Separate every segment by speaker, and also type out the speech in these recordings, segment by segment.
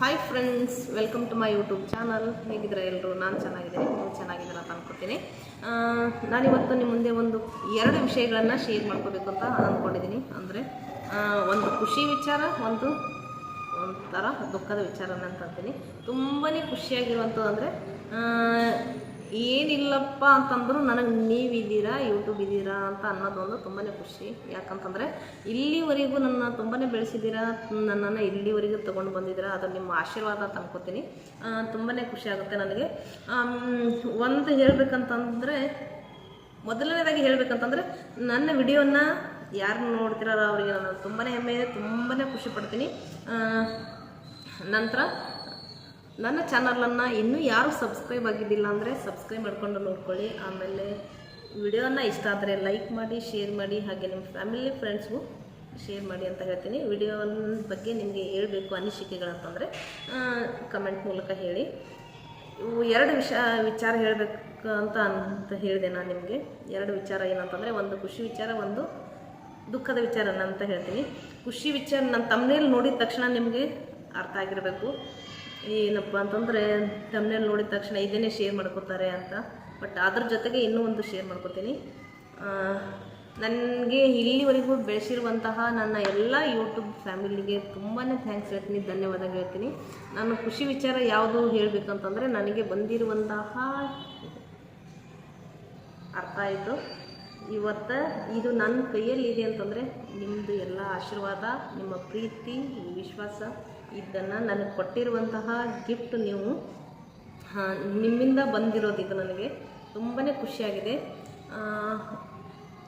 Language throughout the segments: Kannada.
Speaker 1: Hi friends welcome to my YouTube channel ಹೇಗಿದ್ರೆ ಎಲ್ಲರೂ ನಾನು ಚೆನ್ನಾಗಿದ್ದೀನಿ ನೀವು ಚೆನ್ನಾಗಿದ್ದೀರ ಅಂತ ಆ, ನಾನಿವತ್ತು ನಿಮ್ಮ ಮುಂದೆ ಒಂದು ಎರಡು ವಿಷಯಗಳನ್ನು ಶೇರ್ ಮಾಡ್ಕೋಬೇಕು ಅಂತ ಅಂದ್ಕೊಂಡಿದ್ದೀನಿ ಅಂದರೆ ಒಂದು ಖುಷಿ ವಿಚಾರ ಒಂದು ಒಂಥರ ದುಃಖದ ವಿಚಾರನ ಅಂತ ಅಂತೀನಿ ತುಂಬಾ ಖುಷಿಯಾಗಿರುವಂಥದ್ದು ಅಂದರೆ ಏನಿಲ್ಲಪ್ಪ ಅಂತಂದ್ರು ನನಗೆ ನೀವಿದ್ದೀರಾ ಯೂಟ್ಯೂಬ್ ಇದ್ದೀರಾ ಅಂತ ಅನ್ನೋದೊಂದು ತುಂಬಾ ಖುಷಿ. ಯಾಕಂತಂದರೆ ಇಲ್ಲಿವರೆಗೂ ನನ್ನ ತುಂಬಾ ಬೆಳೆಸಿದ್ದೀರಾ, ನನ್ನನ್ನು ಇಲ್ಲಿವರೆಗೂ ತೊಗೊಂಡು ಬಂದಿದ್ದೀರಾ ಅದು ನಿಮ್ಮ ಆಶೀರ್ವಾದ ಅಂತ ಅನ್ಕೋತೀನಿ ತುಂಬಾ ಖುಷಿ ಆಗುತ್ತೆ ನನಗೆ. ಒಂದು ಹೇಳಬೇಕಂತಂದರೆ, ಮೊದಲನೇದಾಗಿ ಹೇಳಬೇಕಂತಂದರೆ ನನ್ನ ವಿಡಿಯೋನ ಯಾರು ನೋಡ್ತಿರೋ ಅವರಿಗೆ ನಾನು ತುಂಬಾ ಹೆಮ್ಮೆ ತುಂಬಾ ಖುಷಿ ಪಡ್ತೀನಿ. ನಂತರ ನನ್ನ ಚಾನಲನ್ನು ಇನ್ನೂ ಯಾರು ಸಬ್ಸ್ಕ್ರೈಬ್ ಆಗಿದ್ದಿಲ್ಲ ಅಂದರೆ ಸಬ್ಸ್ಕ್ರೈಬ್ ಮಾಡ್ಕೊಂಡು ನೋಡ್ಕೊಳ್ಳಿ. ಆಮೇಲೆ ವಿಡಿಯೋನ ಇಷ್ಟ ಆದರೆ ಲೈಕ್ ಮಾಡಿ, ಶೇರ್ ಮಾಡಿ, ಹಾಗೆ ನಿಮ್ಮ ಫ್ಯಾಮಿಲಿ, ಫ್ರೆಂಡ್ಸ್ಗೂ ಶೇರ್ ಮಾಡಿ ಅಂತ ಹೇಳ್ತೀನಿ. ವಿಡಿಯೋ ಬಗ್ಗೆ ನಿಮಗೆ ಹೇಳಬೇಕು ಅನಿಸಿಕೆಗಳಂತಂದರೆ ಕಮೆಂಟ್ ಮೂಲಕ ಹೇಳಿ. ಎರಡು ವಿಷ, ವಿಚಾರ ಹೇಳಬೇಕು ಅಂತ ಅಂತ ಹೇಳಿದೆ ನಾನು ನಿಮಗೆ. ಎರಡು ವಿಚಾರ ಏನಂತಂದರೆ, ಒಂದು ಖುಷಿ ವಿಚಾರ, ಒಂದು ದುಃಖದ ವಿಚಾರನ ಅಂತ ಹೇಳ್ತೀನಿ. ಖುಷಿ ವಿಚಾರ ನನ್ನ ತಮ್ಮನೇಲಿ ನೋಡಿದ ತಕ್ಷಣ ನಿಮಗೆ ಅರ್ಥ ಆಗಿರಬೇಕು. ಏನಪ್ಪ ಅಂತಂದರೆ ತಮ್ಮನೇಲಿ ನೋಡಿದ ತಕ್ಷಣ ಇದನ್ನೇ ಶೇರ್ ಮಾಡ್ಕೋತಾರೆ ಅಂತ. ಬಟ್ ಅದ್ರ ಜೊತೆಗೆ ಇನ್ನೂ ಒಂದು ಶೇರ್ ಮಾಡ್ಕೋತೀನಿ. ನನಗೆ ಇಲ್ಲಿವರೆಗೂ ಬೆಳೆಸಿರುವಂತಹ ನನ್ನ ಎಲ್ಲ ಯೂಟ್ಯೂಬ್ ಫ್ಯಾಮಿಲಿಗೆ ತುಂಬಾ ಥ್ಯಾಂಕ್ಸ್ ಹೇಳ್ತೀನಿ ಧನ್ಯವಾದ ಹೇಳ್ತೀನಿ. ನಾನು ಖುಷಿ ವಿಚಾರ ಯಾವುದು ಹೇಳಬೇಕಂತಂದರೆ ನನಗೆ ಬಂದಿರುವಂತಹ ಅರ್ಥ ಆಯಿತು. ಇವತ್ತು ಇದು ನನ್ನ ಕೈಯಲ್ಲಿದೆ ಅಂತಂದರೆ ನಿಮ್ಮದು ಎಲ್ಲ ಆಶೀರ್ವಾದ, ನಿಮ್ಮ ಪ್ರೀತಿ ವಿಶ್ವಾಸ, ಇದನ್ನು ನನಗೆ ಕೊಟ್ಟಿರುವಂತಹ ಗಿಫ್ಟ್ ನೀವು ನಿಮ್ಮಿಂದ ಬಂದಿರೋದು ಇದು ನನಗೆ. ತುಂಬಾ ಖುಷಿಯಾಗಿದೆ.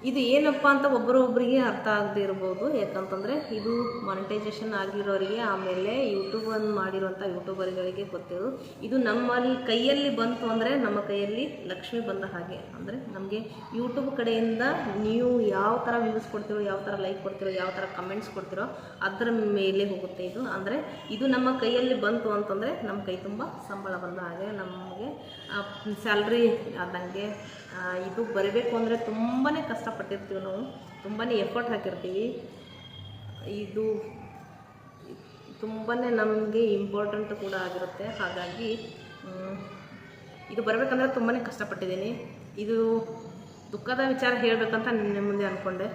Speaker 1: ಇದು ಏನಪ್ಪ ಅಂತ ಒಬ್ಬರೊಬ್ಬರಿಗೆ ಅರ್ಥ ಆಗದೇ ಇರ್ಬೋದು. ಯಾಕಂತಂದರೆ ಇದು ಮಾನಿಟೈಸೇಷನ್ ಆಗಿರೋರಿಗೆ ಆಮೇಲೆ ಯೂಟ್ಯೂಬನ್ನು ಮಾಡಿರುವಂಥ ಯೂಟ್ಯೂಬರ್ಗಳಿಗೆ ಗೊತ್ತಿರೋದು. ಇದು ನಮ್ಮಲ್ಲಿ ಕೈಯಲ್ಲಿ ಬಂತು ಅಂದರೆ ನಮ್ಮ ಕೈಯಲ್ಲಿ ಲಕ್ಷ್ಮಿ ಬಂದ ಹಾಗೆ. ಅಂದರೆ ನಮಗೆ ಯೂಟ್ಯೂಬ್ ಕಡೆಯಿಂದ ನೀವು ಯಾವ ಥರ ವ್ಯೂಸ್ ಕೊಡ್ತೀರೋ, ಯಾವ ಥರ ಲೈಕ್ ಕೊಡ್ತೀರೋ, ಯಾವ ಥರ ಕಮೆಂಟ್ಸ್ ಕೊಡ್ತೀರೋ ಅದರ ಮೇಲೆ ಹೋಗುತ್ತೆ ಇದು. ಅಂದರೆ ಇದು ನಮ್ಮ ಕೈಯಲ್ಲಿ ಬಂತು ಅಂತಂದರೆ ನಮ್ಮ ಕೈ ತುಂಬ ಸಂಬಳ ಬಂದ ಹಾಗೆ ನಮಗೆ ಸ್ಯಾಲ್ರಿ ಆದಂಗೆ ಇದು ಬರಬೇಕು ಅಂದರೆ ತುಂಬಾ ಕಷ್ಟಪಟ್ಟಿರ್ತೀವಿ ನಾವು. ತುಂಬಾ ಎಫರ್ಟ್ ಹಾಕಿರ್ತೀವಿ. ಇದು ತುಂಬಾ ನಮಗೆ ಇಂಪಾರ್ಟೆಂಟ್ ಕೂಡ ಆಗಿರುತ್ತೆ. ಹಾಗಾಗಿ ಇದು ಬರಬೇಕಂದ್ರೆ ತುಂಬಾ ಕಷ್ಟಪಟ್ಟಿದ್ದೀನಿ. ಇದು ದುಃಖದ ವಿಚಾರ ಹೇಳಬೇಕಂತ ನಿಮ್ಮ ಮುಂದೆ ಅಂದ್ಕೊಂಡೆ.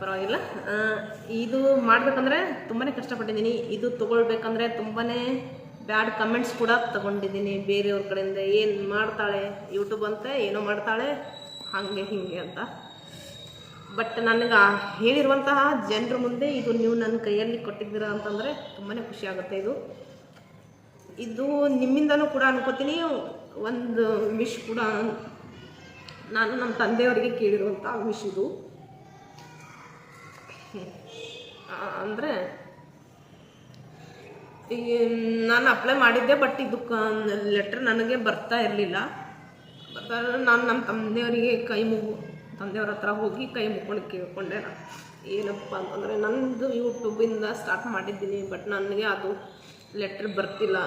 Speaker 1: ಪರವಾಗಿಲ್ಲ. ಇದು ಮಾಡಬೇಕಂದ್ರೆ ತುಂಬಾ ಕಷ್ಟಪಟ್ಟಿದ್ದೀನಿ. ಇದು ತೊಗೊಳ್ಬೇಕಂದ್ರೆ ತುಂಬಾ ಬ್ಯಾಡ್ ಕಮೆಂಟ್ಸ್ ಕೂಡ ತಗೊಂಡಿದ್ದೀನಿ. ಬೇರೆಯವ್ರ ಕಡೆಯಿಂದ ಏನು ಮಾಡ್ತಾಳೆ ಯೂಟ್ಯೂಬ್ ಅಂತ ಏನೋ ಮಾಡ್ತಾಳೆ, ಹಾಗೆ ಹೀಗೆ ಅಂತ. ಬಟ್ ನನಗೆ ಹೇಳಿರುವಂತಹ ಜನರ ಮುಂದೆ ಇದು ನೀವು ನನ್ನ ಕೈಯಲ್ಲಿ ಕೊಟ್ಟಿದ್ದೀರಾ ಅಂತಂದರೆ ತುಂಬಾ ಖುಷಿ ಆಗುತ್ತೆ ಇದು. ಇದು ನಿಮ್ಮಿಂದನೂ ಕೂಡ ಅನ್ಕೋತೀನಿ. ಒಂದು ವಿಶ್ ಕೂಡ ನಾನು ನಮ್ಮ ತಂದೆಯವರಿಗೆ ಕೇಳಿರುವಂಥ ವಿಶ್ ಇದು. ಅಂದರೆ ಈ ನಾನು ಅಪ್ಲೈ ಮಾಡಿದ್ದೆ ಬಟ್ ಇದು ಲೆಟ್ರ್ ನನಗೆ ಬರ್ತಾ ಇರಲಿಲ್ಲ. ನಾನು ನಮ್ಮ ತಂದೆಯವರಿಗೆ ಕೈ ಮುಗು, ತಂದೆಯವ್ರ ಹತ್ರ ಹೋಗಿ ಕೈ ಮುಗ್ಕೊಂಡು ಕೇಳ್ಕೊಂಡೆ ಏನಪ್ಪ ಅಂತಂದರೆ, ನಂದು ಯೂಟ್ಯೂಬಿಂದ ಸ್ಟಾರ್ಟ್ ಮಾಡಿದ್ದೀನಿ ಬಟ್ ನನಗೆ ಅದು ಲೆಟ್ರ್ ಬರ್ತಿಲ್ಲ.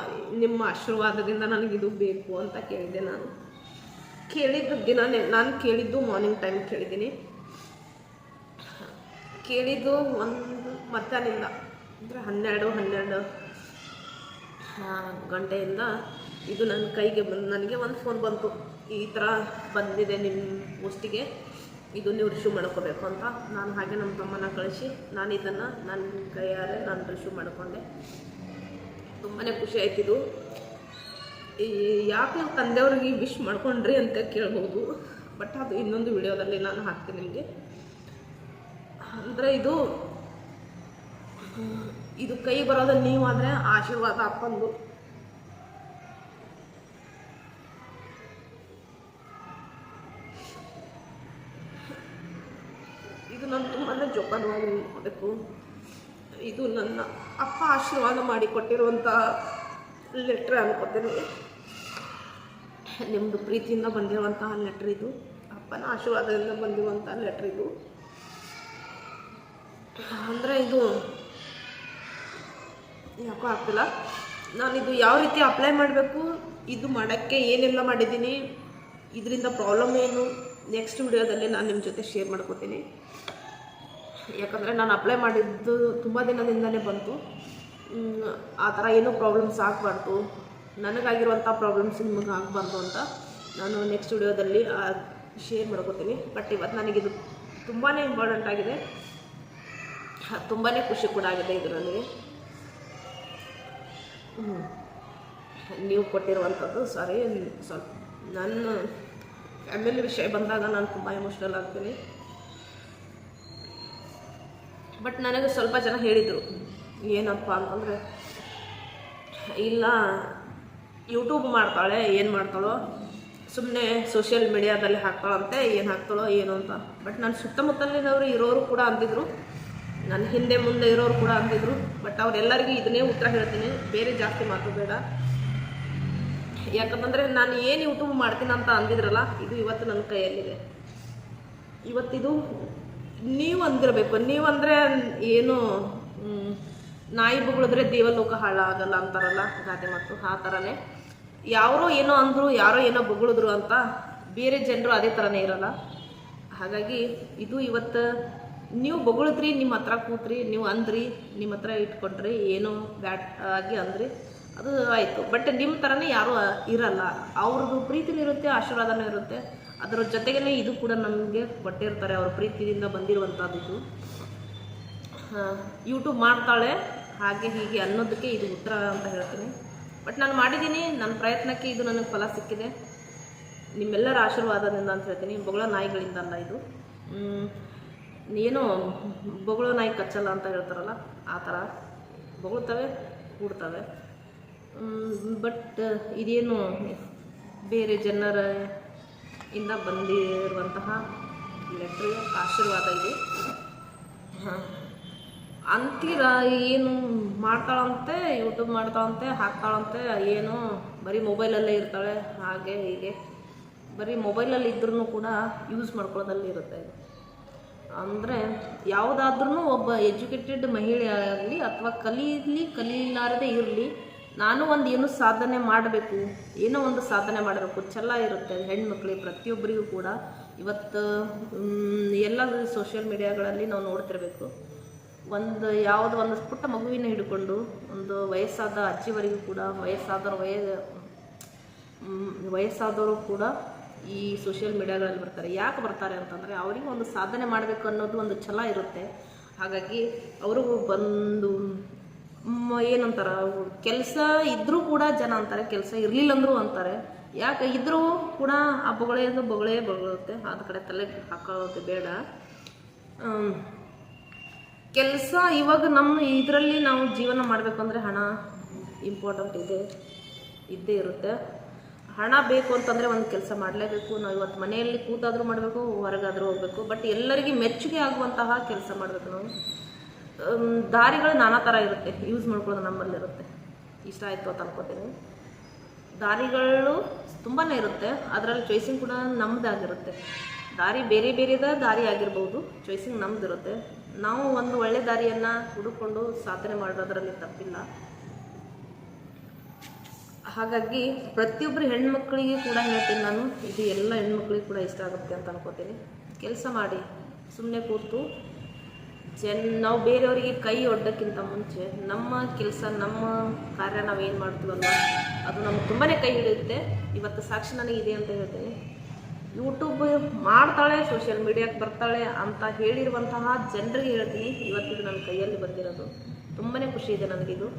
Speaker 1: ನಿಮ್ಮ ಆಶೀರ್ವಾದದಿಂದ ನನಗಿದು ಬೇಕು ಅಂತ ಕೇಳಿದೆ ನಾನು. ಕೇಳಿದ ದಿನನೇ ನಾನು ಕೇಳಿದ್ದು ಮಾರ್ನಿಂಗ್ ಟೈಮ್ ಕೇಳಿದ್ದೀನಿ. ಕೇಳಿದ್ದು ಒಂದು ಮಧ್ಯಾಹ್ನದಿಂದ, ಅಂದರೆ ಹನ್ನೆರಡು ಹನ್ನೆರಡು ಗಂಟೆಯಿಂದ ಇದು ನನ್ನ ಕೈಗೆ ಬಂದು, ನನಗೆ ಒಂದು ಫೋನ್ ಬಂತು. ಈ ಥರ ಬಂದಿದೆ ನಿಮ್ಮ ಪೋಸ್ಟಿಗೆ ಇದು ನೀವು ರಿಶೀವ್ ಮಾಡ್ಕೋಬೇಕು ಅಂತ. ನಾನು ಹಾಗೆ ನಮ್ಮ ತಮ್ಮನ ಕಳಿಸಿ, ನಾನು ಇದನ್ನು ನನ್ನ ಕೈಯಾರೆ ನಾನು ರಿಶೀವ್ ಮಾಡಿಕೊಂಡೆ. ತುಂಬಾ ಖುಷಿ ಆಯ್ತಿದು ಈ ಯಾಕೆ ನಾವು ತಂದೆಯವ್ರಿಗೆ ವಿಶ್ ಮಾಡ್ಕೊಂಡ್ರಿ ಅಂತ ಕೇಳ್ಬೋದು. ಬಟ್ ಅದು ಇನ್ನೊಂದು ವಿಡಿಯೋದಲ್ಲಿ ನಾನು ಹಾಕ್ತೀನಿ ನಿಮಗೆ. ಅಂದರೆ ಇದು ಇದು ಕೈ ಬರೋದು ನೀವಾದರೆ ಆಶೀರ್ವಾದ ಅಪ್ಪಂದು. ಇದು ನಾನು ತುಂಬಾ ಜೋಪಾನವಾಗಿ ನೋಡಬೇಕು ಇದು ನನ್ನ ಅಪ್ಪ ಆಶೀರ್ವಾದ ಮಾಡಿ ಕೊಟ್ಟಿರುವಂಥ ಲೆಟ್ರ್ ಅನ್ಕೋತೀನಿ. ನಿಮ್ಮದು ಪ್ರೀತಿಯಿಂದ ಬಂದಿರುವಂತಹ ಲೆಟ್ರ್ ಇದು. ಅಪ್ಪನ ಆಶೀರ್ವಾದದಿಂದ ಬಂದಿರುವಂಥ ಲೆಟ್ರ್ ಇದು. ಅಂದರೆ ಇದು ಯಾಕೋ ಆಗ್ತಿಲ್ಲ. ಇದು ಯಾವ ರೀತಿ ಅಪ್ಲೈ ಮಾಡಬೇಕು, ಇದು ಮಾಡೋಕ್ಕೆ ಏನೆಲ್ಲ ಮಾಡಿದ್ದೀನಿ, ಇದರಿಂದ ಪ್ರಾಬ್ಲಮ್ ಏನು? ನೆಕ್ಸ್ಟ್ ವಿಡಿಯೋದಲ್ಲಿ ನಾನು ನಿಮ್ಮ ಜೊತೆ ಶೇರ್ ಮಾಡ್ಕೋತೀನಿ. ಯಾಕಂದರೆ ನಾನು ಅಪ್ಲೈ ಮಾಡಿದ್ದು ತುಂಬ ದಿನದಿಂದಲೇ ಬಂತು. ಆ ಥರ ಏನೂ ಪ್ರಾಬ್ಲಮ್ಸ್ ಆಗಬಾರ್ದು. ನನಗಾಗಿರುವಂಥ ಪ್ರಾಬ್ಲಮ್ಸ್ ನಿಮಗೆ ಆಗಬಾರ್ದು ಅಂತ ನಾನು ನೆಕ್ಸ್ಟ್ ವಿಡಿಯೋದಲ್ಲಿ ಶೇರ್ ಮಾಡ್ಕೋತೀನಿ. ಬಟ್ ಇವತ್ತು ನನಗಿದು ತುಂಬಾ ಇಂಪಾರ್ಟೆಂಟ್ ಆಗಿದೆ. ತುಂಬಾ ಖುಷಿ ಕೂಡ ಆಗಿದೆ ಇದು ನನಗೆ. ನೀವು ಕೊಟ್ಟಿರುವಂಥದ್ದು, ಸಾರಿ, ಸ್ವಲ್ಪ ನನ್ನ ಫ್ಯಾಮಿಲಿ ವಿಷಯ ಬಂದಾಗ ನಾನು ತುಂಬ ಎಮೋಷ್ನಲ್ ಆಗ್ತೀನಿ. ಬಟ್ ನನಗೆ ಸ್ವಲ್ಪ ಜನ ಹೇಳಿದರು, ಏನಪ್ಪ ಅಂತಂದರೆ, ಇಲ್ಲ ಯೂಟ್ಯೂಬ್ ಮಾಡ್ತಾಳೆ, ಏನು ಮಾಡ್ತಾಳೋ ಸುಮ್ಮನೆ ಸೋಷಿಯಲ್ ಮೀಡಿಯಾದಲ್ಲಿ ಹಾಕ್ತಾಳಂತೆ, ಏನು ಹಾಕ್ತಾಳೋ, ಏನು ಅಂತ. ಬಟ್ ನನ್ನ ಸುತ್ತಮುತ್ತಲಿನವರು ಇರೋರು ಕೂಡ ಅಂದಿದ್ರು ನನ್ನ ಹಿಂದೆ ಮುಂದೆ ಇರೋರು ಕೂಡ ಅಂತಿದ್ರು ಬಟ್ ಅವರೆಲ್ಲರಿಗೂ ಇದನ್ನೇ ಉತ್ತರ ಹೇಳ್ತೀನಿ. ಬೇರೆ ಜಾಸ್ತಿ ಮಾತು ಬೇಡ. ಯಾಕಂತಂದರೆ ನಾನು ಏನು ಯೂಟ್ಯೂಬ್ ಮಾಡ್ತೀನಿ ಅಂತ ಅಂದಿದ್ರಲ್ಲ, ಇದು ಇವತ್ತು ನನ್ನ ಕೈಯಲ್ಲಿದೆ. ಇವತ್ತಿದು ನೀವು ಅಂದಿರಬೇಕು. ನೀವು ಅಂದರೆ ಏನು ನಾಯಿ ಬೊಗಳಿದ್ರೆ ದೇವಲೋಕ ಹಾಳಾಗಲ್ಲ ಅಂತಾರಲ್ಲ ಗಾದೆ ಮಾತು, ಆ ಥರನೇ ಯಾರೋ ಏನೋ ಅಂದರು, ಯಾರೋ ಏನೋ ಬೊಗಳಿದ್ರು ಅಂತ ಬೇರೆ ಜನರು ಅದೇ ಥರನೇ ಇರಲ್ಲ. ಹಾಗಾಗಿ ಇದು ಇವತ್ತು ನೀವು ಬೊಗಳಿದ್ರಿ, ನಿಮ್ಮ ಹತ್ರ ಕೂತ್ರಿ, ನೀವು ಅಂದ್ರಿ, ನಿಮ್ಮ ಹತ್ರ ಇಟ್ಕೊಂಡ್ರಿ, ಏನೋ ಬ್ಯಾಟ್ ಆಗಿ ಅಂದ್ರಿ, ಅದು ಆಯಿತು. ಬಟ್ ನಿಮ್ಮ ಥರನೇ ಯಾರೂ ಇರಲ್ಲ. ಅವ್ರದ್ದು ಪ್ರೀತಿನೂ ಇರುತ್ತೆ, ಆಶೀರ್ವಾದನೂ ಇರುತ್ತೆ. ಅದರ ಜೊತೆಗೇ ಇದು ಕೂಡ ನಮಗೆ ಕೊಟ್ಟಿರ್ತಾರೆ, ಅವ್ರ ಪ್ರೀತಿಯಿಂದ ಬಂದಿರುವಂಥದ್ದು. ಯೂಟ್ಯೂಬ್ ಮಾಡ್ತಾಳೆ, ಹಾಗೆ ಹೀಗೆ ಅನ್ನೋದಕ್ಕೆ ಇದು ಉತ್ತರ ಅಂತ ಹೇಳ್ತೀನಿ. ಬಟ್ ನಾನು ಮಾಡಿದ್ದೀನಿ, ನನ್ನ ಪ್ರಯತ್ನಕ್ಕೆ ಇದು ನನಗೆ ಫಲ ಸಿಕ್ಕಿದೆ. ನಿಮ್ಮೆಲ್ಲರ ಆಶೀರ್ವಾದದಿಂದ ಅಂತ ಹೇಳ್ತೀನಿ, ಬೊಗಳ ನಾಯಿಗಳಿಂದ ಅಲ್ಲ ಇದು ಏನೋ ಬೊಗಳೋ ನಾಯಿ ಕಚ್ಚಲ್ಲ ಅಂತ ಹೇಳ್ತಾರಲ್ಲ, ಆ ಥರ. ಬೊಗಳ್ತವೆ, ಕೂಡ್ತವೆ. ಬಟ್ ಇದೇನು ಬೇರೆ ಜನರ ಇಂದ ಬಂದಿರುವಂತಹ ಲೆಟ್ರ್ ಆಶೀರ್ವಾದ ಇದೆ. ಅಂತೀರ, ಏನು ಮಾಡ್ತಾಳಂತೆ ಯೂಟ್ಯೂಬ್ ಮಾಡ್ತಾಳಂತೆ, ಹಾಕ್ತಾಳಂತೆ, ಏನು? ಬರೀ ಮೊಬೈಲಲ್ಲೇ ಇರ್ತಾಳೆ, ಹಾಗೆ ಹೀಗೆ. ಬರೀ ಮೊಬೈಲಲ್ಲಿ ಇದ್ರೂ ಕೂಡ ಯೂಸ್ ಮಾಡ್ಕೊಳ್ಳೋದಲ್ಲಿ ಇರುತ್ತೆ ಅಂದರೆ ಯಾವುದಾದ್ರೂ ಒಬ್ಬ ಎಜುಕೇಟೆಡ್ ಮಹಿಳೆ ಆಗಲಿ ಅಥವಾ ಕಲೀಲಿ ಕಲೀಲಾರದೆ ಇರಲಿ, ನಾನು ಒಂದು ಏನು ಸಾಧನೆ ಮಾಡಬೇಕು, ಏನೋ ಒಂದು ಸಾಧನೆ ಮಾಡಬೇಕು ಚೆಲ್ಲ ಇರುತ್ತೆ ಹೆಣ್ಮಕ್ಳಿಗೆ, ಪ್ರತಿಯೊಬ್ಬರಿಗೂ ಕೂಡ. ಇವತ್ತು ಎಲ್ಲ ಸೋಷಿಯಲ್ ಮೀಡಿಯಾಗಳಲ್ಲಿ ನಾವು ನೋಡ್ತಿರಬೇಕು. ಒಂದು ಯಾವುದೋ ಒಂದು ಪುಟ್ಟ ಮಗುವಿನ ಹಿಡ್ಕೊಂಡು, ಒಂದು ವಯಸ್ಸಾದ ಅಜ್ಜಿವರೆಗೂ ಕೂಡ, ವಯಸ್ಸಾದವ್ರ ವಯ ವಯಸ್ಸಾದವರು ಕೂಡ ಈ ಸೋಷಿಯಲ್ ಮೀಡಿಯಾಗಳಲ್ಲಿ ಬರ್ತಾರೆ. ಯಾಕೆ ಬರ್ತಾರೆ ಅಂತಂದರೆ ಅವರಿಗೆ ಒಂದು ಸಾಧನೆ ಮಾಡಬೇಕು ಅನ್ನೋದು ಒಂದು ಛಲ ಇರುತ್ತೆ. ಹಾಗಾಗಿ ಅವ್ರಿಗೂ ಬಂದು ಏನಂತಾರ ಕೆಲಸ ಇದ್ದರೂ ಕೂಡ ಜನ ಅಂತಾರೆ, ಕೆಲಸ ಇರಲಿಲ್ಲ ಅಂದರೂ ಅಂತಾರೆ. ಯಾಕೆ ಇದ್ದರೂ ಕೂಡ ಆ ಬೊಗಳೆ ಅಂದ್ರೆ ಬೊಗಳೇ ಬೊಗಳುತ್ತೆ ಅದ ಕಡೆ ತಲೆ ಹಾಕೋದು ಬೇಡ. ಕೆಲಸ ಇವಾಗ ನಮ್ಮ ಇದರಲ್ಲಿ ನಾವು ಜೀವನ ಮಾಡಬೇಕಂದ್ರೆ ಹಣ ಇಂಪಾರ್ಟೆಂಟ್ ಇದೆ. ಇದ್ದೇ ಇರುತ್ತೆ. ಹಣ ಬೇಕು ಅಂತಂದರೆ ಒಂದು ಕೆಲಸ ಮಾಡಲೇಬೇಕು. ನಾವು ಇವತ್ತು ಮನೆಯಲ್ಲಿ ಕೂತಾದರೂ ಮಾಡಬೇಕು, ಹೊರಗಾದರೂ ಹೋಗಬೇಕು. ಬಟ್ ಎಲ್ಲರಿಗೂ ಮೆಚ್ಚುಗೆ ಆಗುವಂತಹ ಕೆಲಸ ಮಾಡಬೇಕು ನಾವು. ದಾರಿಗಳು ನಾನಾ ಥರ ಇರುತ್ತೆ. ಯೂಸ್ ಮಾಡ್ಕೊಳ್ಳೋದು ನಮ್ಮಲ್ಲಿರುತ್ತೆ ಇಷ್ಟ ಆಯಿತು ಅಂತ ಅನ್ಕೋತೀನಿ. ದಾರಿಗಳು ತುಂಬಾ ಇರುತ್ತೆ. ಅದರಲ್ಲಿ ಚಾಯ್ಸಿಂಗ್ ಕೂಡ ನಮ್ಮದಾಗಿರುತ್ತೆ ದಾರಿ ಬೇರೆ ಬೇರೆದ ದಾರಿ ಆಗಿರ್ಬೋದು. ಚಾಯ್ಸಿಂಗ್ ನಮ್ಮದಿರುತ್ತೆ ನಾವು ಒಂದು ಒಳ್ಳೆ ದಾರಿಯನ್ನು ಹುಡುಕೊಂಡು ಸಾಧನೆ ಮಾಡೋದ್ರಲ್ಲಿ ತಪ್ಪಿಲ್ಲ. ಹಾಗಾಗಿ ಪ್ರತಿಯೊಬ್ಬರು ಹೆಣ್ಮಕ್ಳಿಗೆ ಕೂಡ ಹೇಳ್ತೀನಿ ನಾನು, ಇದು ಎಲ್ಲ ಹೆಣ್ಮಕ್ಳಿಗೆ ಕೂಡ ಇಷ್ಟ ಆಗುತ್ತೆ ಅಂತ ಅನ್ಕೋತೀನಿ. ಕೆಲಸ ಮಾಡಿ ಸುಮ್ಮನೆ ಕೂತು ಜನ್, ನಾವು ಬೇರೆಯವರಿಗೆ ಕೈ ಒಡ್ಡೋಕ್ಕಿಂತ ಮುಂಚೆ ನಮ್ಮ ಕೆಲಸ, ನಮ್ಮ ಕಾರ್ಯ ನಾವು ಏನು ಮಾಡ್ತೀವಲ್ಲ, ಅದು ನಮ್ಗೆ ತುಂಬಾ ಕೈ ಹಿಡಿಯುತ್ತೆ. ಇವತ್ತು ಸಾಕ್ಷಿ ನನಗಿದೆ ಅಂತ ಹೇಳ್ತೀನಿ. ಯೂಟ್ಯೂಬ್ ಮಾಡ್ತಾಳೆ, ಸೋಷಿಯಲ್ ಮೀಡಿಯಾಕ್ಕೆ ಬರ್ತಾಳೆ ಅಂತ ಹೇಳಿರುವಂತಹ ಜನರಿಗೆ ಹೇಳ್ತೀನಿ. ಇವತ್ತಿದು ನನ್ನ ಕೈಯಲ್ಲಿ ಬಂದಿರೋದು. ತುಂಬಾ ಖುಷಿ ಇದೆ ನನಗಿದು.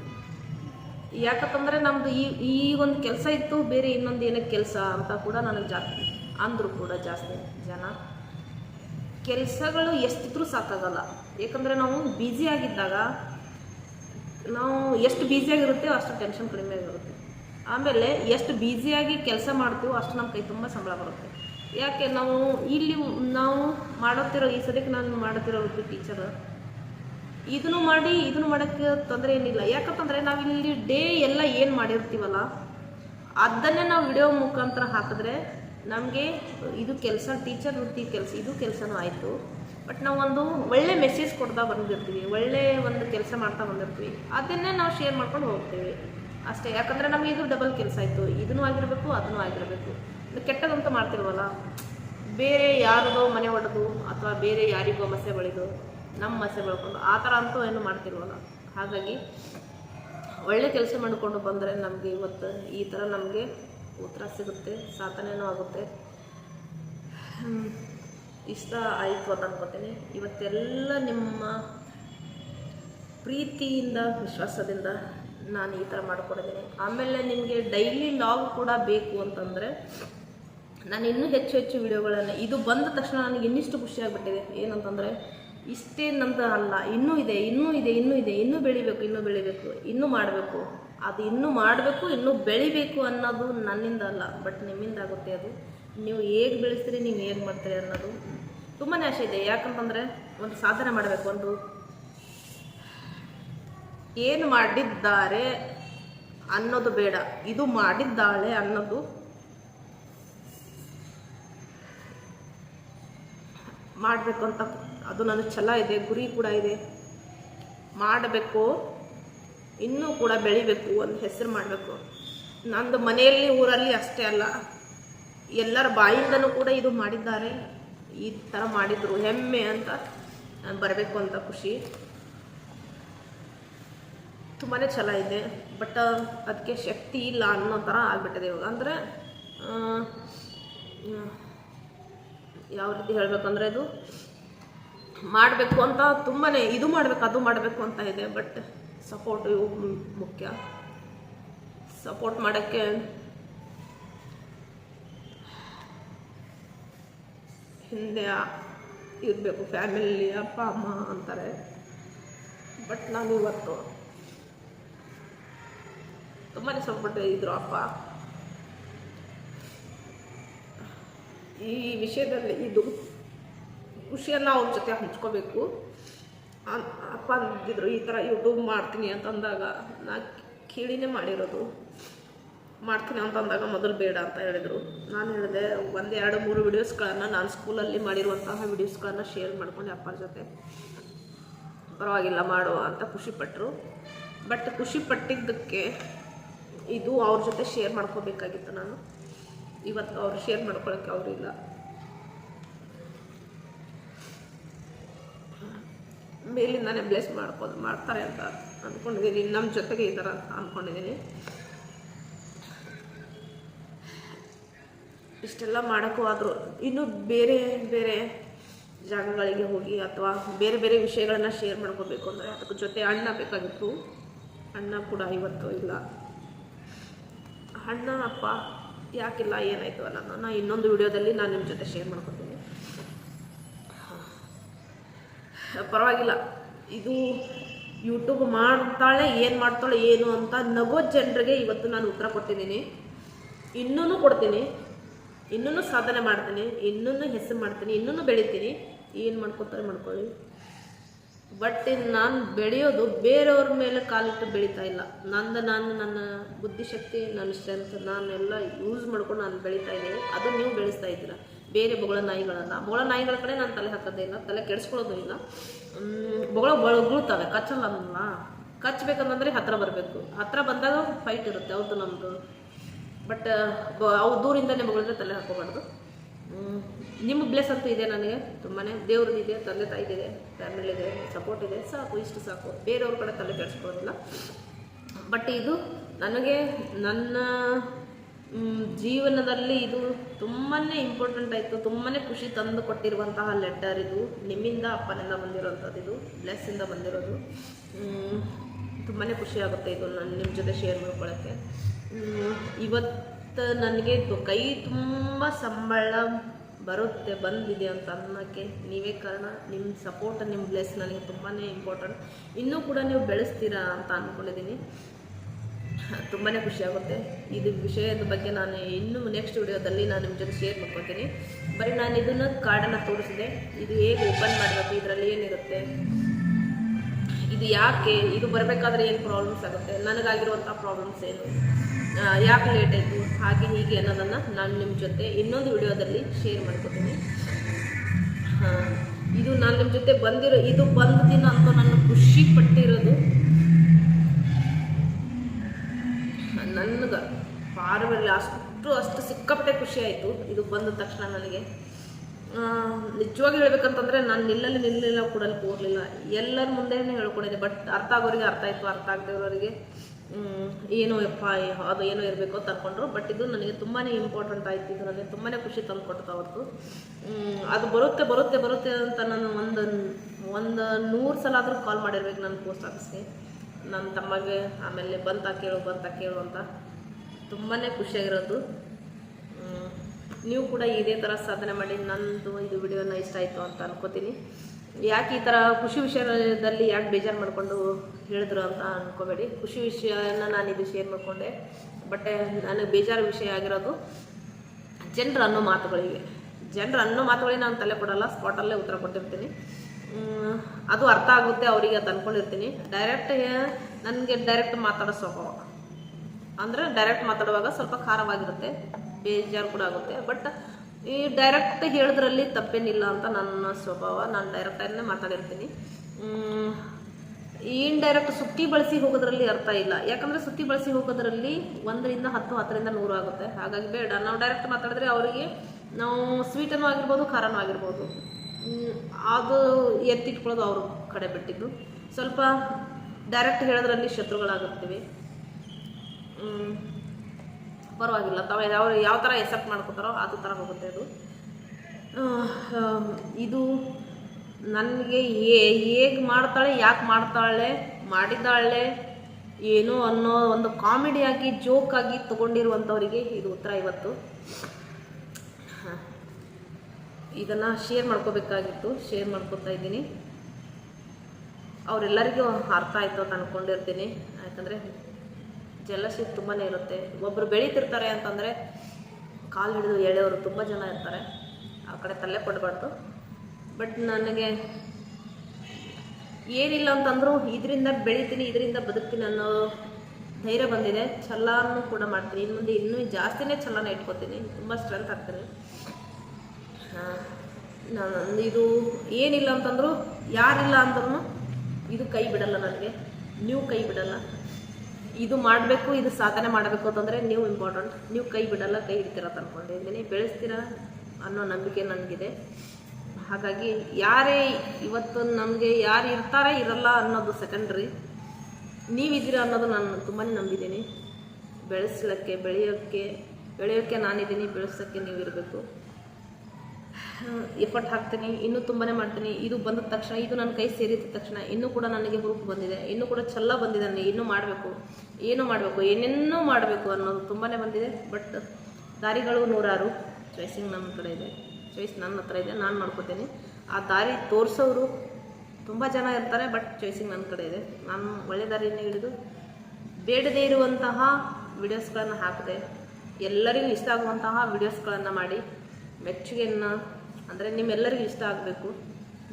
Speaker 1: ಯಾಕಂತಂದರೆ ನಮ್ದು ಈ ಈ ಒಂದು ಕೆಲಸ ಇತ್ತು, ಬೇರೆ ಇನ್ನೊಂದು ಏನಕ್ಕೆ ಕೆಲಸ ಅಂತ ಕೂಡ ನನಗೆ ಜಾಸ್ತಿ ಅಂದರು ಕೂಡ ಜಾಸ್ತಿ ಜನ. ಕೆಲಸಗಳು ಎಷ್ಟಿದ್ರೂ ಸಾಕಾಗಲ್ಲ. ಯಾಕಂದರೆ ನಾವು ಬ್ಯುಸಿ ಆಗಿದ್ದಾಗ ನಾವು ಎಷ್ಟು ಬ್ಯುಸಿಯಾಗಿರುತ್ತೆ ಅಷ್ಟು ಟೆನ್ಷನ್ ಕಡಿಮೆ ಆಗಿರುತ್ತೆ. ಆಮೇಲೆ ಎಷ್ಟು ಬ್ಯುಸಿಯಾಗಿ ಕೆಲಸ ಮಾಡ್ತೀವೋ ಅಷ್ಟು ನಮ್ಮ ಕೈ ತುಂಬ ಸಂಬಳ ಬರುತ್ತೆ. ಯಾಕೆ ನಾವು ಇಲ್ಲಿ ನಾವು ಮಾಡುತ್ತಿರೋ ಈ ಸದ್ಯಕ್ಕೆ ನಾನು ಮಾಡುತ್ತಿರೋ ಟೀಚರ್ ಇದನ್ನು ಮಾಡಿ, ಇದನ್ನು ಮಾಡೋಕ್ಕೆ ತೊಂದರೆ ಏನಿಲ್ಲ. ಯಾಕಂತಂದರೆ ನಾವು ಇಲ್ಲಿ ಡೇ ಎಲ್ಲ ಏನು ಮಾಡಿರ್ತೀವಲ್ಲ, ಅದನ್ನೇ ನಾವು ವಿಡಿಯೋ ಮುಖಾಂತರ ಹಾಕಿದ್ರೆ ನಮಗೆ ಇದು ಕೆಲಸ, ಟೀಚರ್ ವೃತ್ತಿ ಕೆಲಸ, ಇದು ಕೆಲಸನೂ ಆಯಿತು. ಬಟ್ ನಾವು ಒಂದು ಒಳ್ಳೆ ಮೆಸೇಜ್ ಕೊಡ್ತಾ ಬಂದಿರ್ತೀವಿ, ಒಳ್ಳೆ ಒಂದು ಕೆಲಸ ಮಾಡ್ತಾ ಬಂದಿರ್ತೀವಿ. ಅದನ್ನೇ ನಾವು ಶೇರ್ ಮಾಡ್ಕೊಂಡು ಹೋಗ್ತೀವಿ. ಅಷ್ಟೇ, ಯಾಕಂದರೆ ನಮಗೆ ಇದು ಡಬಲ್ ಕೆಲಸ ಆಯಿತು. ಇದನ್ನು ಆಗಿರಬೇಕು, ಅದನ್ನು ಆಗಿರಬೇಕು. ಕೆಟ್ಟದಂತೂ ಮಾಡ್ತಿಲ್ವಲ್ಲ? ಬೇರೆ ಯಾರದೋ ಮನೆ ಹೊಡೆದು ಅಥವಾ ಬೇರೆ ಯಾರಿಗೋ ಮಸೆ ಬಳಿದು ನಮ್ಮ ಆಸೆ ಬೆಳ್ಕೊಂಡು ಆ ಥರ ಅಂತೂ ಏನು ಮಾಡ್ತಿಲ್ವಲ್ಲ ಹಾಗಾಗಿ ಒಳ್ಳೆ ಕೆಲಸ ಮಾಡಿಕೊಂಡು ಬಂದರೆ ನಮಗೆ ಇವತ್ತು ಈ ಥರ ನಮಗೆ ಉತ್ತರ ಸಿಗುತ್ತೆ ಸಾಧನೆಯೂ ಆಗುತ್ತೆ. ಇಷ್ಟ ಆಯಿತು ಅಂತ ಅನ್ಕೋತೀನಿ. ಇವತ್ತೆಲ್ಲ ನಿಮ್ಮ ಪ್ರೀತಿಯಿಂದ, ವಿಶ್ವಾಸದಿಂದ ನಾನು ಈ ಥರ ಮಾಡ್ಕೊಂಡಿದ್ದೀನಿ. ಆಮೇಲೆ ನಿಮಗೆ ಡೈಲಿ ಲಾಗ್ ಕೂಡ ಬೇಕು ಅಂತಂದರೆ ನಾನು ಇನ್ನೂ ಹೆಚ್ಚು ಹೆಚ್ಚು ವಿಡಿಯೋಗಳನ್ನು, ಇದು ಬಂದ ತಕ್ಷಣ ನನಗೆ ಇನ್ನಿಷ್ಟು ಖುಷಿ ಆಗಿಬಿಟ್ಟಿದೆ. ಏನಂತಂದರೆ ಇಷ್ಟೇನಂತ ಅಲ್ಲ. ಇನ್ನೂ ಇದೆ ಇನ್ನೂ ಇದೆ ಇನ್ನೂ ಇದೆ, ಇನ್ನೂ ಬೆಳಿಬೇಕು ಇನ್ನೂ ಬೆಳಿಬೇಕು, ಇನ್ನೂ ಮಾಡಬೇಕು. ಅದು ಇನ್ನೂ ಮಾಡಬೇಕು, ಇನ್ನೂ ಬೆಳಿಬೇಕು ಅನ್ನೋದು ನನ್ನಿಂದ ಅಲ್ಲ ಬಟ್ ನಿಮ್ಮಿಂದ ಆಗುತ್ತೆ ಅದು. ನೀವು ಹೇಗೆ ಬೆಳೆಸ್ತೀರಿ, ನೀವು ಹೇಗೆ ಮಾಡ್ತೀರಿ ಅನ್ನೋದು ತುಂಬಾ ಆಸೆ ಇದೆ. ಯಾಕಂತಂದರೆ ಒಂದು ಸಾಧನೆ ಮಾಡಬೇಕು, ಒಂದು ಏನು ಮಾಡಿದ್ದಾರೆ ಅನ್ನೋದು ಬೇಡ. ಇದು ಮಾಡಿದ್ದಾಳೆ ಅನ್ನೋದು ಮಾಡಬೇಕು ಅಂತ ಅದು ನನ್ನ ಛಲ ಇದೆ, ಗುರಿ ಕೂಡ ಇದೆ. ಮಾಡಬೇಕು, ಇನ್ನೂ ಕೂಡ ಬೆಳಿಬೇಕು, ಒಂದು ಹೆಸರು ಮಾಡಬೇಕು. ನಂದು ಮನೆಯಲ್ಲಿ, ಊರಲ್ಲಿ ಅಷ್ಟೇ ಅಲ್ಲ, ಎಲ್ಲರ ಬಾಯಿಂದನೂ ಕೂಡ ಇದು ಮಾಡಿದ್ದಾರೆ. ಈ ಥರ ಮಾಡಿದರು, ಹೆಮ್ಮೆ ಅಂತ ನಾನು ಬರಬೇಕು ಅಂತ ಖುಷಿ. ತುಂಬಾ ಛಲ ಇದೆ, ಬಟ್ ಅದಕ್ಕೆ ಶಕ್ತಿ ಇಲ್ಲ ಅನ್ನೋ ಥರ ಆಗ್ಬಿಟ್ಟಿದೆ ಇವಾಗ. ಅಂದರೆ ಯಾವ ರೀತಿ ಹೇಳಬೇಕಂದ್ರೆ ಇದು ಮಾಡಬೇಕು ಅಂತ ತುಂಬಾ ಇದು ಮಾಡಬೇಕು, ಅದು ಮಾಡಬೇಕು ಅಂತ ಇದೆ ಬಟ್ ಸಪೋರ್ಟ್ ಮುಖ್ಯ. ಸಪೋರ್ಟ್ ಮಾಡೋಕ್ಕೆ ಹಿಂದೆ ಇರಬೇಕು ಫ್ಯಾಮಿಲಿ ಅಪ್ಪ, ಅಮ್ಮ ಅಂತಾರೆ. ಬಟ್ ನಾನು ಇವತ್ತು ತುಂಬಾ ಸಪೋರ್ಟ್ ಇದ್ರು ಅಪ್ಪ. ಈ ವಿಷಯದಲ್ಲಿ ಇದು ಖುಷಿಯನ್ನು ಅವ್ರ ಜೊತೆ ಹಂಚ್ಕೋಬೇಕು. ಅಪ್ಪ ಅಂದಿದ್ರು, ಈ ಥರ ಯೂಟ್ಯೂಬ್ ಮಾಡ್ತೀನಿ ಅಂತಂದಾಗ, ನಾ ಕೇಳಿನೇ ಮಾಡಿರೋದು. ಮಾಡ್ತೀನಿ ಅಂತಂದಾಗ ಮೊದಲು ಬೇಡ ಅಂತ ಹೇಳಿದರು. ನಾನು ಹೇಳಿದೆ, ಒಂದು ಎರಡು, ಮೂರು ವೀಡಿಯೋಸ್ಗಳನ್ನು ನಾನು ಸ್ಕೂಲಲ್ಲಿ ಮಾಡಿರುವಂತಹ ವೀಡಿಯೋಸ್ಗಳನ್ನು ಶೇರ್ ಮಾಡ್ಕೊಂಡೆ ಅಪ್ಪನ ಜೊತೆ. ಪರವಾಗಿಲ್ಲ, ಮಾಡುವ ಅಂತ ಖುಷಿಪಟ್ಟರು ಬಟ್ ಖುಷಿ ಪಟ್ಟಿದ್ದಕ್ಕೆ ಇದು ಅವ್ರ ಜೊತೆ ಶೇರ್ ಮಾಡ್ಕೋಬೇಕಾಗಿತ್ತು ನಾನು. ಇವತ್ತು ಅವ್ರು ಶೇರ್ ಮಾಡ್ಕೊಳ್ಳೋಕ್ಕೆ ಅವರಿಲ್ಲ ಮೇಲಿಂದಾನೆ ಬ್ಲೆಸ್ ಮಾಡ್ಕೊಂಡು ಮಾಡ್ತಾರೆ ಅಂತ ಅಂದ್ಕೊಂಡಿದ್ದೀನಿ ನಮ್ಮ ಜೊತೆಗೆ ಈ ಥರ ಅಂತ ಅಂದ್ಕೊಂಡಿದ್ದೀನಿ ಇಷ್ಟೆಲ್ಲ ಮಾಡೋಕ್ಕೂ ಆದರೂ ಇನ್ನೂ ಬೇರೆ ಬೇರೆ ಜಾಗಗಳಿಗೆ ಹೋಗಿ ಅಥವಾ ಬೇರೆ ಬೇರೆ ವಿಷಯಗಳನ್ನ ಶೇರ್ ಮಾಡ್ಕೋಬೇಕು ಅಂದರೆ ಅದಕ್ಕೆ ಜೊತೆ ಅಣ್ಣ ಬೇಕಾಗಿತ್ತು. ಅಣ್ಣ ಕೂಡ ಇವತ್ತು ಇಲ್ಲ. ಅಣ್ಣ, ಅಪ್ಪ, ಯಾಕಿಲ್ಲ, ಏನಾಯಿತು ನಾನು ಇನ್ನೊಂದು ವಿಡಿಯೋದಲ್ಲಿ ನಾನು ನಿಮ್ಮ ಜೊತೆ ಶೇರ್ ಮಾಡ್ಕೊತೀನಿ. ಪರವಾಗಿಲ್ಲ. ಇದು ಯೂಟ್ಯೂಬ್ ಮಾಡ್ತಾಳೆ, ಏನು ಮಾಡ್ತಾಳೆ, ಏನು ಅಂತ ನಗೋ ಜನರಿಗೆ ಇವತ್ತು ನಾನು ಉತ್ತರ ಕೊಟ್ಟಿದ್ದೀನಿ. ಇನ್ನೂ ಕೊಡ್ತೀನಿ. ಇನ್ನೂ ಸಾಧನೆ ಮಾಡ್ತೀನಿ. ಇನ್ನೂ ಹೆಸರು ಮಾಡ್ತೀನಿ. ಇನ್ನೂ ಬೆಳಿತೀನಿ. ಏನು ಮಾಡ್ಕೊತಾರೆ ಮಾಡ್ಕೊಳ್ಳಿ. ಬಟ್ ನಾನು ಬೆಳೆಯೋದು ಬೇರೆಯವ್ರ ಮೇಲೆ ಕಾಲಿಟ್ಟು ಬೆಳೀತಾ ಇಲ್ಲ. ನಂದು ನಾನು, ನನ್ನ ಬುದ್ಧಿಶಕ್ತಿ, ನನ್ನ ಸ್ಟ್ರೆಂತ್ ನಾನೆಲ್ಲ ಯೂಸ್ ಮಾಡ್ಕೊಂಡು ನಾನು ಬೆಳೀತಾ ಇದ್ದೀನಿ. ಅದು ನೀವು ಬೆಳೆಸ್ತಾ ಇದ್ದೀರಾ? ಬೇರೆ ಬೊಗಳ ನಾಯಿಗಳನ್ನು. ಬೊಗಳ ನಾಯಿಗಳ ಕಡೆ ನಾನು ತಲೆ ಹಾಕೋದೇ ಇಲ್ಲ, ತಲೆ ಕೆಡಿಸ್ಕೊಳ್ಳೋದು ಇಲ್ಲ. ಬೊಗಳ ಬೊಗಳ್ತವೆ ಕಚ್ಚಲ್ಲ ಕಚ್ಚಬೇಕಂತಂದ್ರೆ ಹತ್ರ ಬರಬೇಕು. ಹತ್ರ ಬಂದಾಗ ಫೈಟ್ ಇರುತ್ತೆ ಅವ್ರದ್ದು ನಮ್ಮದು ಬಟ್ ಅವು ದೂರಿಂದಲೇ ಬೊಗಳಿದ್ರೆ ತಲೆ ಹಾಕೋಬಾರ್ದು ನಿಮ್ಮ ಬ್ಲೆಸ್ ಅಂತೂ ಇದೆ ನನಗೆ ತುಂಬಾ ದೇವ್ರದ್ದು ಇದೆ, ತಂದೆ ತಾಯಿದಿದೆ ಫ್ಯಾಮಿಲಿ ಇದೆ ಸಪೋರ್ಟ್ ಇದೆ. ಸಾಕು, ಇಷ್ಟು ಸಾಕು. ಬೇರೆಯವ್ರ ಕಡೆ ತಲೆ ಕೆಡಿಸ್ಕೊಳ್ಳೋದಿಲ್ಲ. ಬಟ್ ಇದು ನನಗೆ, ನನ್ನ ಜೀವನದಲ್ಲಿ ಇದು ತುಂಬಾ ಇಂಪಾರ್ಟೆಂಟ್ ಆಯಿತು. ತುಂಬಾ ಖುಷಿ ತಂದು ಕೊಟ್ಟಿರುವಂತಹ ಲೆಟರ್ ಇದು. ನಿಮ್ಮಿಂದ ಅಪ್ಪನಿಂದ ಬಂದಿರೋಂಥದ್ದು ಇದು. ಬ್ಲೆಸ್ಸಿಂದ ಬಂದಿರೋದು. ತುಂಬಾ ಖುಷಿ ಆಗುತ್ತೆ ಇದು ನಾನು ನಿಮ್ಮ ಜೊತೆ ಶೇರ್ ಮಾಡ್ಕೊಳ್ಳೋಕ್ಕೆ ಇವತ್ತು ನನಗೆ ಕೈ ತುಂಬ ಸಂಬಳ ಬರುತ್ತೆ, ಬಂದಿದೆ ಅಂತ ಅನ್ನೋಕ್ಕೆ ನೀವೇ ಕಾರಣ. ನಿಮ್ಮ ಸಪೋರ್ಟ್ ನಿಮ್ಮ ಬ್ಲೆಸ್ ನನಗೆ ತುಂಬಾ ಇಂಪಾರ್ಟೆಂಟ್ ಇನ್ನೂ ಕೂಡ ನೀವು ಬೆಳೆಸ್ತೀರಾ ಅಂತ ಅಂದ್ಕೊಂಡಿದ್ದೀನಿ ತುಂಬಾ ಖುಷಿ ಆಗುತ್ತೆ ಇದು ವಿಷಯದ ಬಗ್ಗೆ ನಾನು ಇನ್ನೂ ನೆಕ್ಸ್ಟ್ ವಿಡಿಯೋದಲ್ಲಿ ನಾನು ನಿಮ್ಮ ಜೊತೆ ಶೇರ್ ಮಾಡ್ಕೊತೀನಿ ಬರೀ ನಾನು ಇದನ್ನು ಕಾರ್ಡನ್ನು ತೋರಿಸಿದೆ. ಇದು ಹೇಗೆ ಓಪನ್ ಮಾಡಬೇಕು, ಇದರಲ್ಲಿ ಏನಿರುತ್ತೆ, ಇದು ಯಾಕೆ, ಇದು ಬರಬೇಕಾದ್ರೆ ಏನು ಪ್ರಾಬ್ಲಮ್ಸ್ ಆಗುತ್ತೆ ನನಗಾಗಿರುವಂಥ ಪ್ರಾಬ್ಲಮ್ಸ್ ಏನು ಯಾಕೆ ಲೇಟ್ ಆಯಿತು, ಹಾಗೆ ಹೀಗೆ ಅನ್ನೋದನ್ನು ನಾನು ನಿಮ್ಮ ಜೊತೆ ಇನ್ನೊಂದು ವಿಡಿಯೋದಲ್ಲಿ ಶೇರ್ ಮಾಡ್ಕೊತೀನಿ ಇದು ನಾನು ನಿಮ್ಮ ಜೊತೆ ಬಂದಿರೋ, ಇದು ಬಂದ ದಿನ ಅಂತೂ ನಾನು ಖುಷಿ ಪಟ್ಟಿರೋದು. ನನಗೆ ಪಾರವಲ್ಲಿ ಅಷ್ಟು ಅಷ್ಟು ಸಿಕ್ಕಾಪಟ್ಟೆ ಖುಷಿ ಆಯಿತು. ಇದು ಬಂದ ತಕ್ಷಣ ನನಗೆ. ನಿಜವಾಗಿ ಹೇಳ್ಬೇಕಂತಂದರೆ ನಾನು ನಿಲ್ಲಲ್ಲಿ ನಿಲ್ಲಿಲ್ಲ, ಕೂಡಲಿ ಕೂರ್ಲಿಲ್ಲ. ಎಲ್ಲರ ಮುಂದೆನೇ ಹೇಳ್ಕೊಂಡಿದ್ದೆ ಬಟ್ ಅರ್ಥ ಆಗೋರಿಗೆ ಅರ್ಥ ಆಯಿತು, ಅರ್ಥ ಆಗದವರಿಗೆ ಏನೋ ಯಪ್ಪ, ಅದು ಏನೋ ಇರಬೇಕು ಅಂತ ಬಟ್ ಇದು ನನಗೆ ತುಂಬಾ ಇಂಪಾರ್ಟೆಂಟ್ ಆಯಿತು. ಇದು ನನಗೆ ತುಂಬಾ ಖುಷಿ ತಂದು ಕೊಡ್ತಾ ಅವತ್ತು. ಅದು ಬರುತ್ತೆ ಬರುತ್ತೆ ಬರುತ್ತೆ ಅಂತ ನಾನು ಒಂದು ಒಂದು ನೂರು ಸಲ ಆದರೂ ಕಾಲ್ ಮಾಡಿರ್ಬೇಕು ನನ್ನ ಪೋಸ್ಟ್ ಆಫೀಸ್ಗೆ ನನ್ನ ತಮ್ಮಗೆ, ಆಮೇಲೆ ಬಂತ ಕೇಳು ಬಂತ ಕೇಳು ಅಂತ ತುಂಬಾ ಖುಷಿಯಾಗಿರೋದು. ನೀವು ಕೂಡ ಇದೇ ಥರ ಸಾಧನೆ ಮಾಡಿ, ನಂದು ಇದು ವಿಡಿಯೋನ ಇಷ್ಟ ಆಯಿತು ಅಂತ ಅನ್ಕೋತೀನಿ. ಯಾಕೆ ಈ ಥರ ಖುಷಿ ವಿಷಯದಲ್ಲಿ ಯಾಕೆ ಬೇಜಾರು ಮಾಡಿಕೊಂಡು ಹೇಳಿದ್ರು ಅಂತ ಅನ್ಕೋಬೇಡಿ. ಖುಷಿ ವಿಷಯನ ನಾನು ಇದು ಶೇರ್ ಮಾಡಿಕೊಂಡೆ. ಬಟ್ ನನಗೆ ಬೇಜಾರು ವಿಷಯ ಆಗಿರೋದು ಜನರು ಅನ್ನೋ ಮಾತುಗಳಿಗೆ. ಜನರು ಅನ್ನೋ ಮಾತುಗಳಿಗೆ ನಾನು ತಲೆ ಕೊಡಲ್ಲ ಸ್ಪಾಟಲ್ಲೇ ಉತ್ತರ ಕೊಟ್ಟಿರ್ತೀನಿ. ಅದು ಅರ್ಥ ಆಗುತ್ತೆ, ಅವರಿಗೆ ಅದು ಅಂದ್ಕೊಂಡಿರ್ತೀನಿ ಡೈರೆಕ್ಟ್ ನನಗೆ ಡೈರೆಕ್ಟ್ ಮಾತಾಡೋ ಸ್ವಭಾವ. ಅಂದರೆ ಡೈರೆಕ್ಟ್ ಮಾತಾಡುವಾಗ ಸ್ವಲ್ಪ ಖಾರವಾಗಿರುತ್ತೆ, ಬೇಜಾರು ಕೂಡ ಆಗುತ್ತೆ. ಬಟ್ ಈ ಡೈರೆಕ್ಟ್ ಹೇಳಿದ್ರಲ್ಲಿ ತಪ್ಪೇನಿಲ್ಲ ಅಂತ ನನ್ನ ಸ್ವಭಾವ. ನಾನು ಡೈರೆಕ್ಟನ್ನೇ ಮಾತಾಡಿರ್ತೀನಿ. ಇಂಡೈರೆಕ್ಟ್ ಸುತ್ತಿ ಬಳಸಿ ಹೋಗೋದ್ರಲ್ಲಿ ಅರ್ಥ ಇಲ್ಲ. ಯಾಕಂದರೆ ಸುತ್ತಿ ಬಳಸಿ ಹೋಗೋದ್ರಲ್ಲಿ ಒಂದರಿಂದ ಹತ್ತು, ಹತ್ತರಿಂದ ನೂರು ಆಗುತ್ತೆ. ಹಾಗಾಗಿ ಬೇಡ. ನಾವು ಡೈರೆಕ್ಟ್ ಮಾತಾಡಿದ್ರೆ ಅವರಿಗೆ ನಾವು ಸ್ವೀಟನ್ನು ಆಗಿರ್ಬೋದು, ಖಾರನೂ ಆಗಿರ್ಬೋದು. ಅದು ಎತ್ತಿಟ್ಕೊಳ್ಳೋದು ಅವ್ರ ಕಡೆ ಬಿಟ್ಟಿದ್ದು. ಸ್ವಲ್ಪ ಡೈರೆಕ್ಟ್ ಹೇಳೋದ್ರಲ್ಲಿ ಶತ್ರುಗಳಾಗುತ್ತೀವಿ. ಪರವಾಗಿಲ್ಲ. ತಾವು ಯಾವ ಯಾವ ಥರ ಎಸೆಪ್ಟ್ ಮಾಡ್ಕೋತಾರೋ ಅದು ಥರ ಹೋಗುತ್ತೆ ಅದು. ಇದು ನನಗೆ ಹೇಗೆ ಮಾಡ್ತಾಳೆ, ಯಾಕೆ ಮಾಡ್ತಾಳೆ, ಮಾಡಿದ್ದಾಳೆ, ಏನು ಅನ್ನೋ ಒಂದು ಕಾಮಿಡಿಯಾಗಿ ಜೋಕಾಗಿ ತೊಗೊಂಡಿರುವಂಥವರಿಗೆ ಇದು ಉತ್ತರ ಇವತ್ತು. ಇದನ್ನು ಶೇರ್ ಮಾಡ್ಕೋಬೇಕಾಗಿತ್ತು ಶೇರ್ ಮಾಡ್ಕೊತಾ ಇದ್ದೀನಿ. ಅವರೆಲ್ಲರಿಗೂ ಅರ್ಥ ಆಯಿತು ಅಂತ ಅಂದ್ಕೊಂಡಿರ್ತೀನಿ ಯಾಕಂದರೆ ಜಲಸಿ ತುಂಬಾ ಇರುತ್ತೆ. ಒಬ್ಬರು ಬೆಳೀತಿರ್ತಾರೆ ಅಂತಂದರೆ ಕಾಲು ಹಿಡಿದು ಎಳೆಯವರು ತುಂಬ ಜನ ಇರ್ತಾರೆ. ಆ ಕಡೆ ತಲೆ ಕೊಡಬಾರ್ದು ಬಟ್ ನನಗೆ ಏನಿಲ್ಲ ಅಂತಂದರೂ ಇದರಿಂದ ಬೆಳಿತೀನಿ, ಇದರಿಂದ ಬದುಕ್ತೀನಿ ಅನ್ನೋ ಧೈರ್ಯ ಬಂದಿದೆ. ಛಲನೂ ಕೂಡ ಮಾಡ್ತೀನಿ. ಇನ್ನು ಮುಂದೆ ಇನ್ನೂ ಜಾಸ್ತಿನೇ ಛಲನ ಇಟ್ಕೋತೀನಿ. ತುಂಬ ಸ್ಟ್ರೆಂತ್ ಆಗ್ತೀನಿ. ಇದು ಏನಿಲ್ಲ ಅಂತಂದ್ರು ಯಾರಿಲ್ಲ ಅಂದ್ರೂ ಇದು ಕೈ ಬಿಡಲ್ಲ ನನಗೆ. ನೀವು ಕೈ ಬಿಡಲ್ಲ. ಇದು ಮಾಡಬೇಕು, ಇದು ಸಾಧನೆ ಮಾಡಬೇಕು ಅಂತಂದರೆ ನೀವು ಇಂಪಾರ್ಟೆಂಟ್ ನೀವು ಕೈ ಬಿಡಲ್ಲ, ಕೈ ಹಿಡ್ತೀರ ಅಂತ ಅನ್ಕೊಂಡಿದ್ದೀನಿ ಬೆಳೆಸ್ತೀರ ಅನ್ನೋ ನಂಬಿಕೆ ನನಗಿದೆ. ಹಾಗಾಗಿ ಯಾರೇ ಇವತ್ತು ನಮಗೆ ಯಾರು ಇರ್ತಾರೆ, ಇರಲ್ಲ ಅನ್ನೋದು ಸೆಕೆಂಡ್ರಿ ನೀವಿದ್ದೀರಾ ಅನ್ನೋದು ನಾನು ತುಂಬಾ ನಂಬಿದ್ದೀನಿ. ಬೆಳೆಸ್ಲಿಕ್ಕೆ, ಬೆಳೆಯೋಕ್ಕೆ ಬೆಳೆಯೋಕ್ಕೆ ನಾನಿದ್ದೀನಿ ಬೆಳೆಸೋಕ್ಕೆ ನೀವು ಇರಬೇಕು ಎಫರ್ಟ್ ಹಾಕ್ತೀನಿ, ಇನ್ನೂ ತುಂಬಾ ಮಾಡ್ತೀನಿ. ಇದು ಬಂದ ತಕ್ಷಣ, ಇದು ನನ್ನ ಕೈ ಸೇರಿದ ತಕ್ಷಣ, ಇನ್ನೂ ಕೂಡ ನನಗೆ ಹುರುಪು ಬಂದಿದೆ. ಇನ್ನೂ ಕೂಡ ಛಲ ಬಂದಿದೆ ನನಗೆ. ಇನ್ನೂ ಮಾಡಬೇಕು. ಏನು ಮಾಡಬೇಕು. ಏನೇನೂ ಮಾಡಬೇಕು ಅನ್ನೋದು ತುಂಬಾ ಬಂದಿದೆ. ಬಟ್ ದಾರಿಗಳು ನೂರಾರು. ಚಾಯ್ಸಿಂಗ್ ನನ್ನ ಕಡೆ ಇದೆ. ಚಾಯ್ಸ್ ನನ್ನ ಹತ್ರ ಇದೆ. ನಾನು ಮಾಡ್ಕೋತೀನಿ. ಆ ದಾರಿ ತೋರಿಸೋರು ತುಂಬ ಜನ ಇರ್ತಾರೆ ಬಟ್ ಚಾಯ್ಸಿಂಗ್ ನನ್ನ ಕಡೆ ಇದೆ. ನಾನು ಒಳ್ಳೆ ದಾರಿಯನ್ನು ಹಿಡಿದು ಬೇಡದೇ ಇರುವಂತಹ ವಿಡಿಯೋಸ್ಗಳನ್ನು ಹಾಕಿದೆ ಎಲ್ಲರಿಗೂ ಇಷ್ಟ ಆಗುವಂತಹ ವಿಡಿಯೋಸ್ಗಳನ್ನು ಮಾಡಿ ಮೆಚ್ಚುಗೆಯನ್ನು ಅಂದರೆ ನಿಮ್ಮೆಲ್ಲರಿಗೂ ಇಷ್ಟ ಆಗಬೇಕು.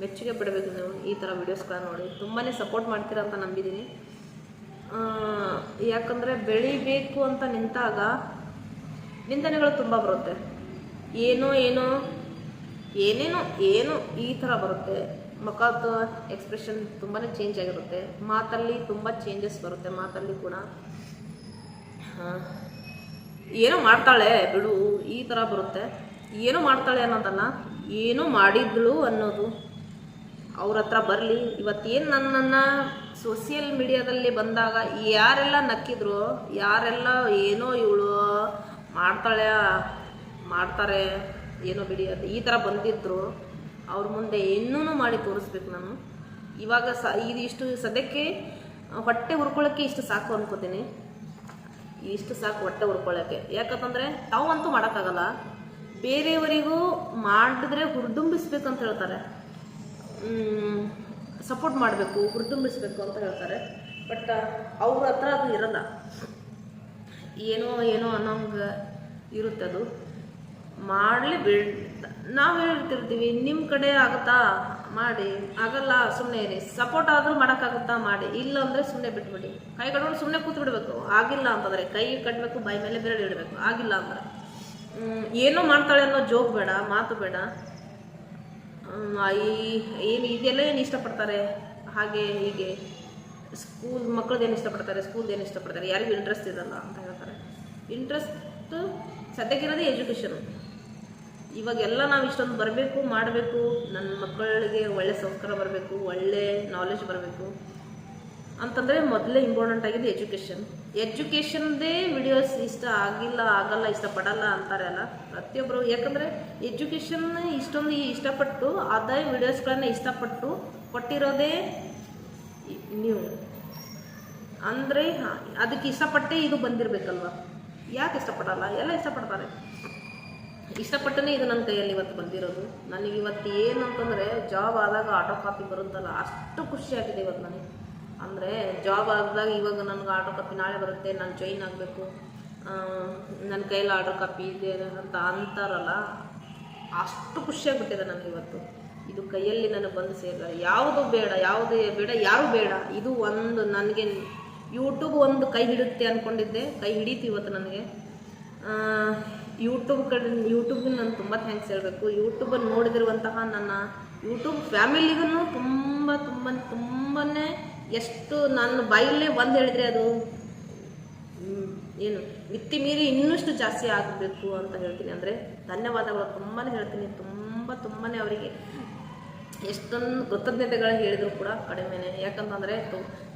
Speaker 1: ಮೆಚ್ಚುಗೆ ಪಡಬೇಕು ನೀವು ಈ ಥರ ವಿಡಿಯೋಸ್ಗಳನ್ನ ನೋಡಿ. ತುಂಬಾ ಸಪೋರ್ಟ್ ಮಾಡ್ತೀರಾ ಅಂತ ನಂಬಿದ್ದೀನಿ ಯಾಕಂದರೆ ಬೆಳಿಬೇಕು ಅಂತ ನಿಂತಾಗ ನಿಂದನೆಗಳು ತುಂಬ ಬರುತ್ತೆ. ಏನೋ ಏನೋ, ಏನೇನೋ ಏನೋ ಈ ಥರ ಬರುತ್ತೆ. ಮುಖದ ಎಕ್ಸ್ಪ್ರೆಷನ್ ತುಂಬಾ ಚೇಂಜ್ ಆಗಿರುತ್ತೆ. ಮಾತಲ್ಲಿ ತುಂಬ ಚೇಂಜಸ್ ಬರುತ್ತೆ, ಮಾತಲ್ಲಿ ಕೂಡ. ಏನೋ ಮಾಡ್ತಾಳೆ ಬಿಡು, ಈ ಥರ ಬರುತ್ತೆ. ಏನೋ ಮಾಡ್ತಾಳೆ ಅನ್ನೋದಲ್ಲ ಏನೋ ಮಾಡಿದ್ಲು ಅನ್ನೋದು. ಅವ್ರ ಹತ್ರ ಬರಲಿ, ಇವತ್ತೇನು ನನ್ನನ್ನು ಸೋಷಿಯಲ್ ಮೀಡಿಯಾದಲ್ಲಿ ಬಂದಾಗ ಯಾರೆಲ್ಲ ನಕ್ಕಿದ್ರು, ಯಾರೆಲ್ಲ ಏನೋ ಇವಳು ಮಾಡ್ತಾಳೆ, ಮಾಡ್ತಾರೆ, ಏನೋ ಬಿಡಿ ಅಂತ ಈ ಥರ ಬಂದಿದ್ರು, ಅವ್ರ ಮುಂದೆ ಇನ್ನೂ ಮಾಡಿ ತೋರಿಸ್ಬೇಕು ನಾನು. ಇವಾಗ ಸ, ಇದು ಇಷ್ಟು ಸದ್ಯಕ್ಕೆ ಹೊಟ್ಟೆ ಹುರ್ಕೊಳ್ಳೋಕ್ಕೆ ಇಷ್ಟು ಸಾಕು ಅನ್ಕೋತೀನಿ. ಇಷ್ಟು ಸಾಕು ಹೊಟ್ಟೆ ಹುರ್ಕೊಳ್ಳೋಕ್ಕೆ ಯಾಕಂತಂದರೆ ತಾವಂತೂ ಮಾಡೋಕ್ಕಾಗಲ್ಲ. ಬೇರೆಯವರಿಗೂ ಮಾಡಿದ್ರೆ ಅಂತ ಹೇಳ್ತಾರೆ. ಸಪೋರ್ಟ್ ಮಾಡಬೇಕು, ಹುರಿದುಂಬಿಸ್ಬೇಕು ಅಂತ ಹೇಳ್ತಾರೆ. ಬಟ್ ಅವ್ರ ಹತ್ರ ಅದು ಇರಲ್ಲ. ಏನೋ ಏನೋ ಅನ್ನೋಂಗೆ ಇರುತ್ತೆ ಅದು. ಮಾಡಲಿ ಬಿಳ್ ನಾವು ಹೇಳ್ತಿರ್ತೀವಿ ನಿಮ್ಮ ಕಡೆ ಆಗುತ್ತಾ? ಮಾಡಿ. ಆಗಲ್ಲ ಸುಮ್ಮನೆ ಇರಿ. ಸಪೋರ್ಟ್ ಆದರೂ ಮಾಡೋಕ್ಕಾಗುತ್ತಾ? ಮಾಡಿ. ಇಲ್ಲ ಅಂದರೆ ಸುಮ್ಮನೆ ಬಿಟ್ಬಿಡಿ. ಕೈ ಕಟ್ಕೊಂಡು ಸುಮ್ಮನೆ ಕೂತ್ಬಿಡ್ಬೇಕು. ಆಗಿಲ್ಲ ಅಂತಂದರೆ ಕೈ ಕಟ್ಟಬೇಕು ಬೈ ಮೇಲೆ ಬೆರಳು ಇಡಬೇಕು. ಆಗಿಲ್ಲ ಅಂದ್ರೆ. ಏನೋ ಮಾಡ್ತಾಳೆ ಅನ್ನೋ ಜೋಕ್ ಬೇಡ, ಮಾತು ಬೇಡ. ಈ, ಏನು ಇದೆಲ್ಲ ಏನು ಇಷ್ಟಪಡ್ತಾರೆ? ಹಾಗೆ ಹೀಗೆ. ಸ್ಕೂಲ್ ಮಕ್ಳದ್ದು ಏನು ಇಷ್ಟಪಡ್ತಾರೆ? ಏನು ಇಷ್ಟಪಡ್ತಾರೆ? ಯಾರಿಗೂ ಇಂಟ್ರೆಸ್ಟ್ ಇರಲ್ಲ ಅಂತ ಹೇಳ್ತಾರೆ. ಇಂಟ್ರೆಸ್ಟು ಸದ್ಯಕ್ಕಿರೋದೇ ಎಜುಕೇಷನು ಇವಾಗೆಲ್ಲ ನಾವು ಇಷ್ಟೊಂದು ಬರಬೇಕು, ಮಾಡಬೇಕು ನನ್ನ ಮಕ್ಕಳಿಗೆ ಒಳ್ಳೆ ಸಂಸ್ಕಾರ ಬರಬೇಕು, ಒಳ್ಳೆ ನಾಲೆಜ್ ಬರಬೇಕು. ಅಂತಂದರೆ ಮೊದಲೇ ಇಂಪಾರ್ಟೆಂಟ್ ಆಗಿದ್ದು ಎಜುಕೇಷನ್ ಎಜುಕೇಷನ್ದೇ ವಿಡಿಯೋಸ್ ಇಷ್ಟ ಆಗಿಲ್ಲ, ಆಗಲ್ಲ, ಇಷ್ಟಪಡಲ್ಲ ಅಂತಾರಲ್ಲ ಪ್ರತಿಯೊಬ್ಬರು ಯಾಕಂದರೆ ಎಜುಕೇಷನ್ ಇಷ್ಟೊಂದು ಇಷ್ಟಪಟ್ಟು, ಅದೇ ವಿಡಿಯೋಸ್ಗಳನ್ನ ಇಷ್ಟಪಟ್ಟು ಕೊಟ್ಟಿರೋದೇ ನೀವು. ಅಂದರೆ ಅದಕ್ಕೆ ಇಷ್ಟಪಟ್ಟೇ ಇದು ಬಂದಿರಬೇಕಲ್ವ? ಯಾಕೆ ಇಷ್ಟಪಡಲ್ಲ? ಎಲ್ಲ ಇಷ್ಟಪಡ್ತಾರೆ. ಇಷ್ಟಪಟ್ಟನೇ ಇದು ನನ್ನ ಕೈಯಲ್ಲಿ ಇವತ್ತು ಬಂದಿರೋದು. ನನಗೆ ಇವತ್ತು ಏನು ಅಂತಂದರೆ ಜಾಬ್ ಆದಾಗ ಆಟೋ ಕಾಪಿ ಬರುತ್ತಲ್ಲ, ಅಷ್ಟು ಖುಷಿಯಾಗಿದೆ ಇವತ್ತು ನನಗೆ. ಅಂದರೆ ಜಾಬ್ ಆದಾಗ ಇವಾಗ ನನಗೆ ಆರ್ಡ್ರ್ ಕಾಪಿ ನಾಳೆ ಬರುತ್ತೆ, ನಾನು ಜಾಯಿನ್ ಆಗಬೇಕು. ನನ್ನ ಕೈಯಲ್ಲಿ ಆರ್ಡರ್ ಕಾಪಿ ಇದೆ ಅಂತ ಅಂತಾರಲ್ಲ, ಅಷ್ಟು ಖುಷಿಯಾಗ್ಬಿಟ್ಟಿದೆ ನನಗೆ ಇವತ್ತು. ಇದು ಕೈಯಲ್ಲಿ ನನಗೆ ಬಂದು ಸೇರಿದ ಯಾವುದು ಬೇಡ, ಯಾವುದೇ ಬೇಡ, ಯಾರು ಬೇಡ. ಇದು ಒಂದು ನನಗೆ ಯೂಟ್ಯೂಬ್ ಒಂದು ಕೈ ಹಿಡುತ್ತೆ ಅಂದ್ಕೊಂಡಿದ್ದೆ ಕೈ ಹಿಡೀತು ಇವತ್ತು ನನಗೆ. ಯೂಟ್ಯೂಬ್ ಕಡೆ ಯೂಟ್ಯೂಬ್ಗೆ ನಾನು ತುಂಬ ಥ್ಯಾಂಕ್ಸ್ ಹೇಳಬೇಕು. ಯೂಟ್ಯೂಬಲ್ಲಿ ನೋಡಿದಿರುವಂತಹ ನನ್ನ ಯೂಟ್ಯೂಬ್ ಫ್ಯಾಮಿಲಿಗೂ ತುಂಬ ತುಂಬ ತುಂಬಾ ಎಷ್ಟು ನನ್ನ ಬಾಯಲ್ಲೇ ಒಂದು ಹೇಳಿದರೆ ಅದು ಏನು ಮಿತಿ ಮೀರಿ ಇನ್ನಷ್ಟು ಜಾಸ್ತಿ ಆಗಬೇಕು ಅಂತ ಹೇಳ್ತೀನಿ. ಅಂದರೆ ಧನ್ಯವಾದಗಳು. ತುಂಬಾ ಹೇಳ್ತೀನಿ. ತುಂಬ ತುಂಬಾ ಅವರಿಗೆ ಎಷ್ಟೊಂದು ಕೃತಜ್ಞತೆಗಳು ಹೇಳಿದರೂ ಕೂಡ ಕಡಿಮೆನೆ. ಯಾಕಂತಂದರೆ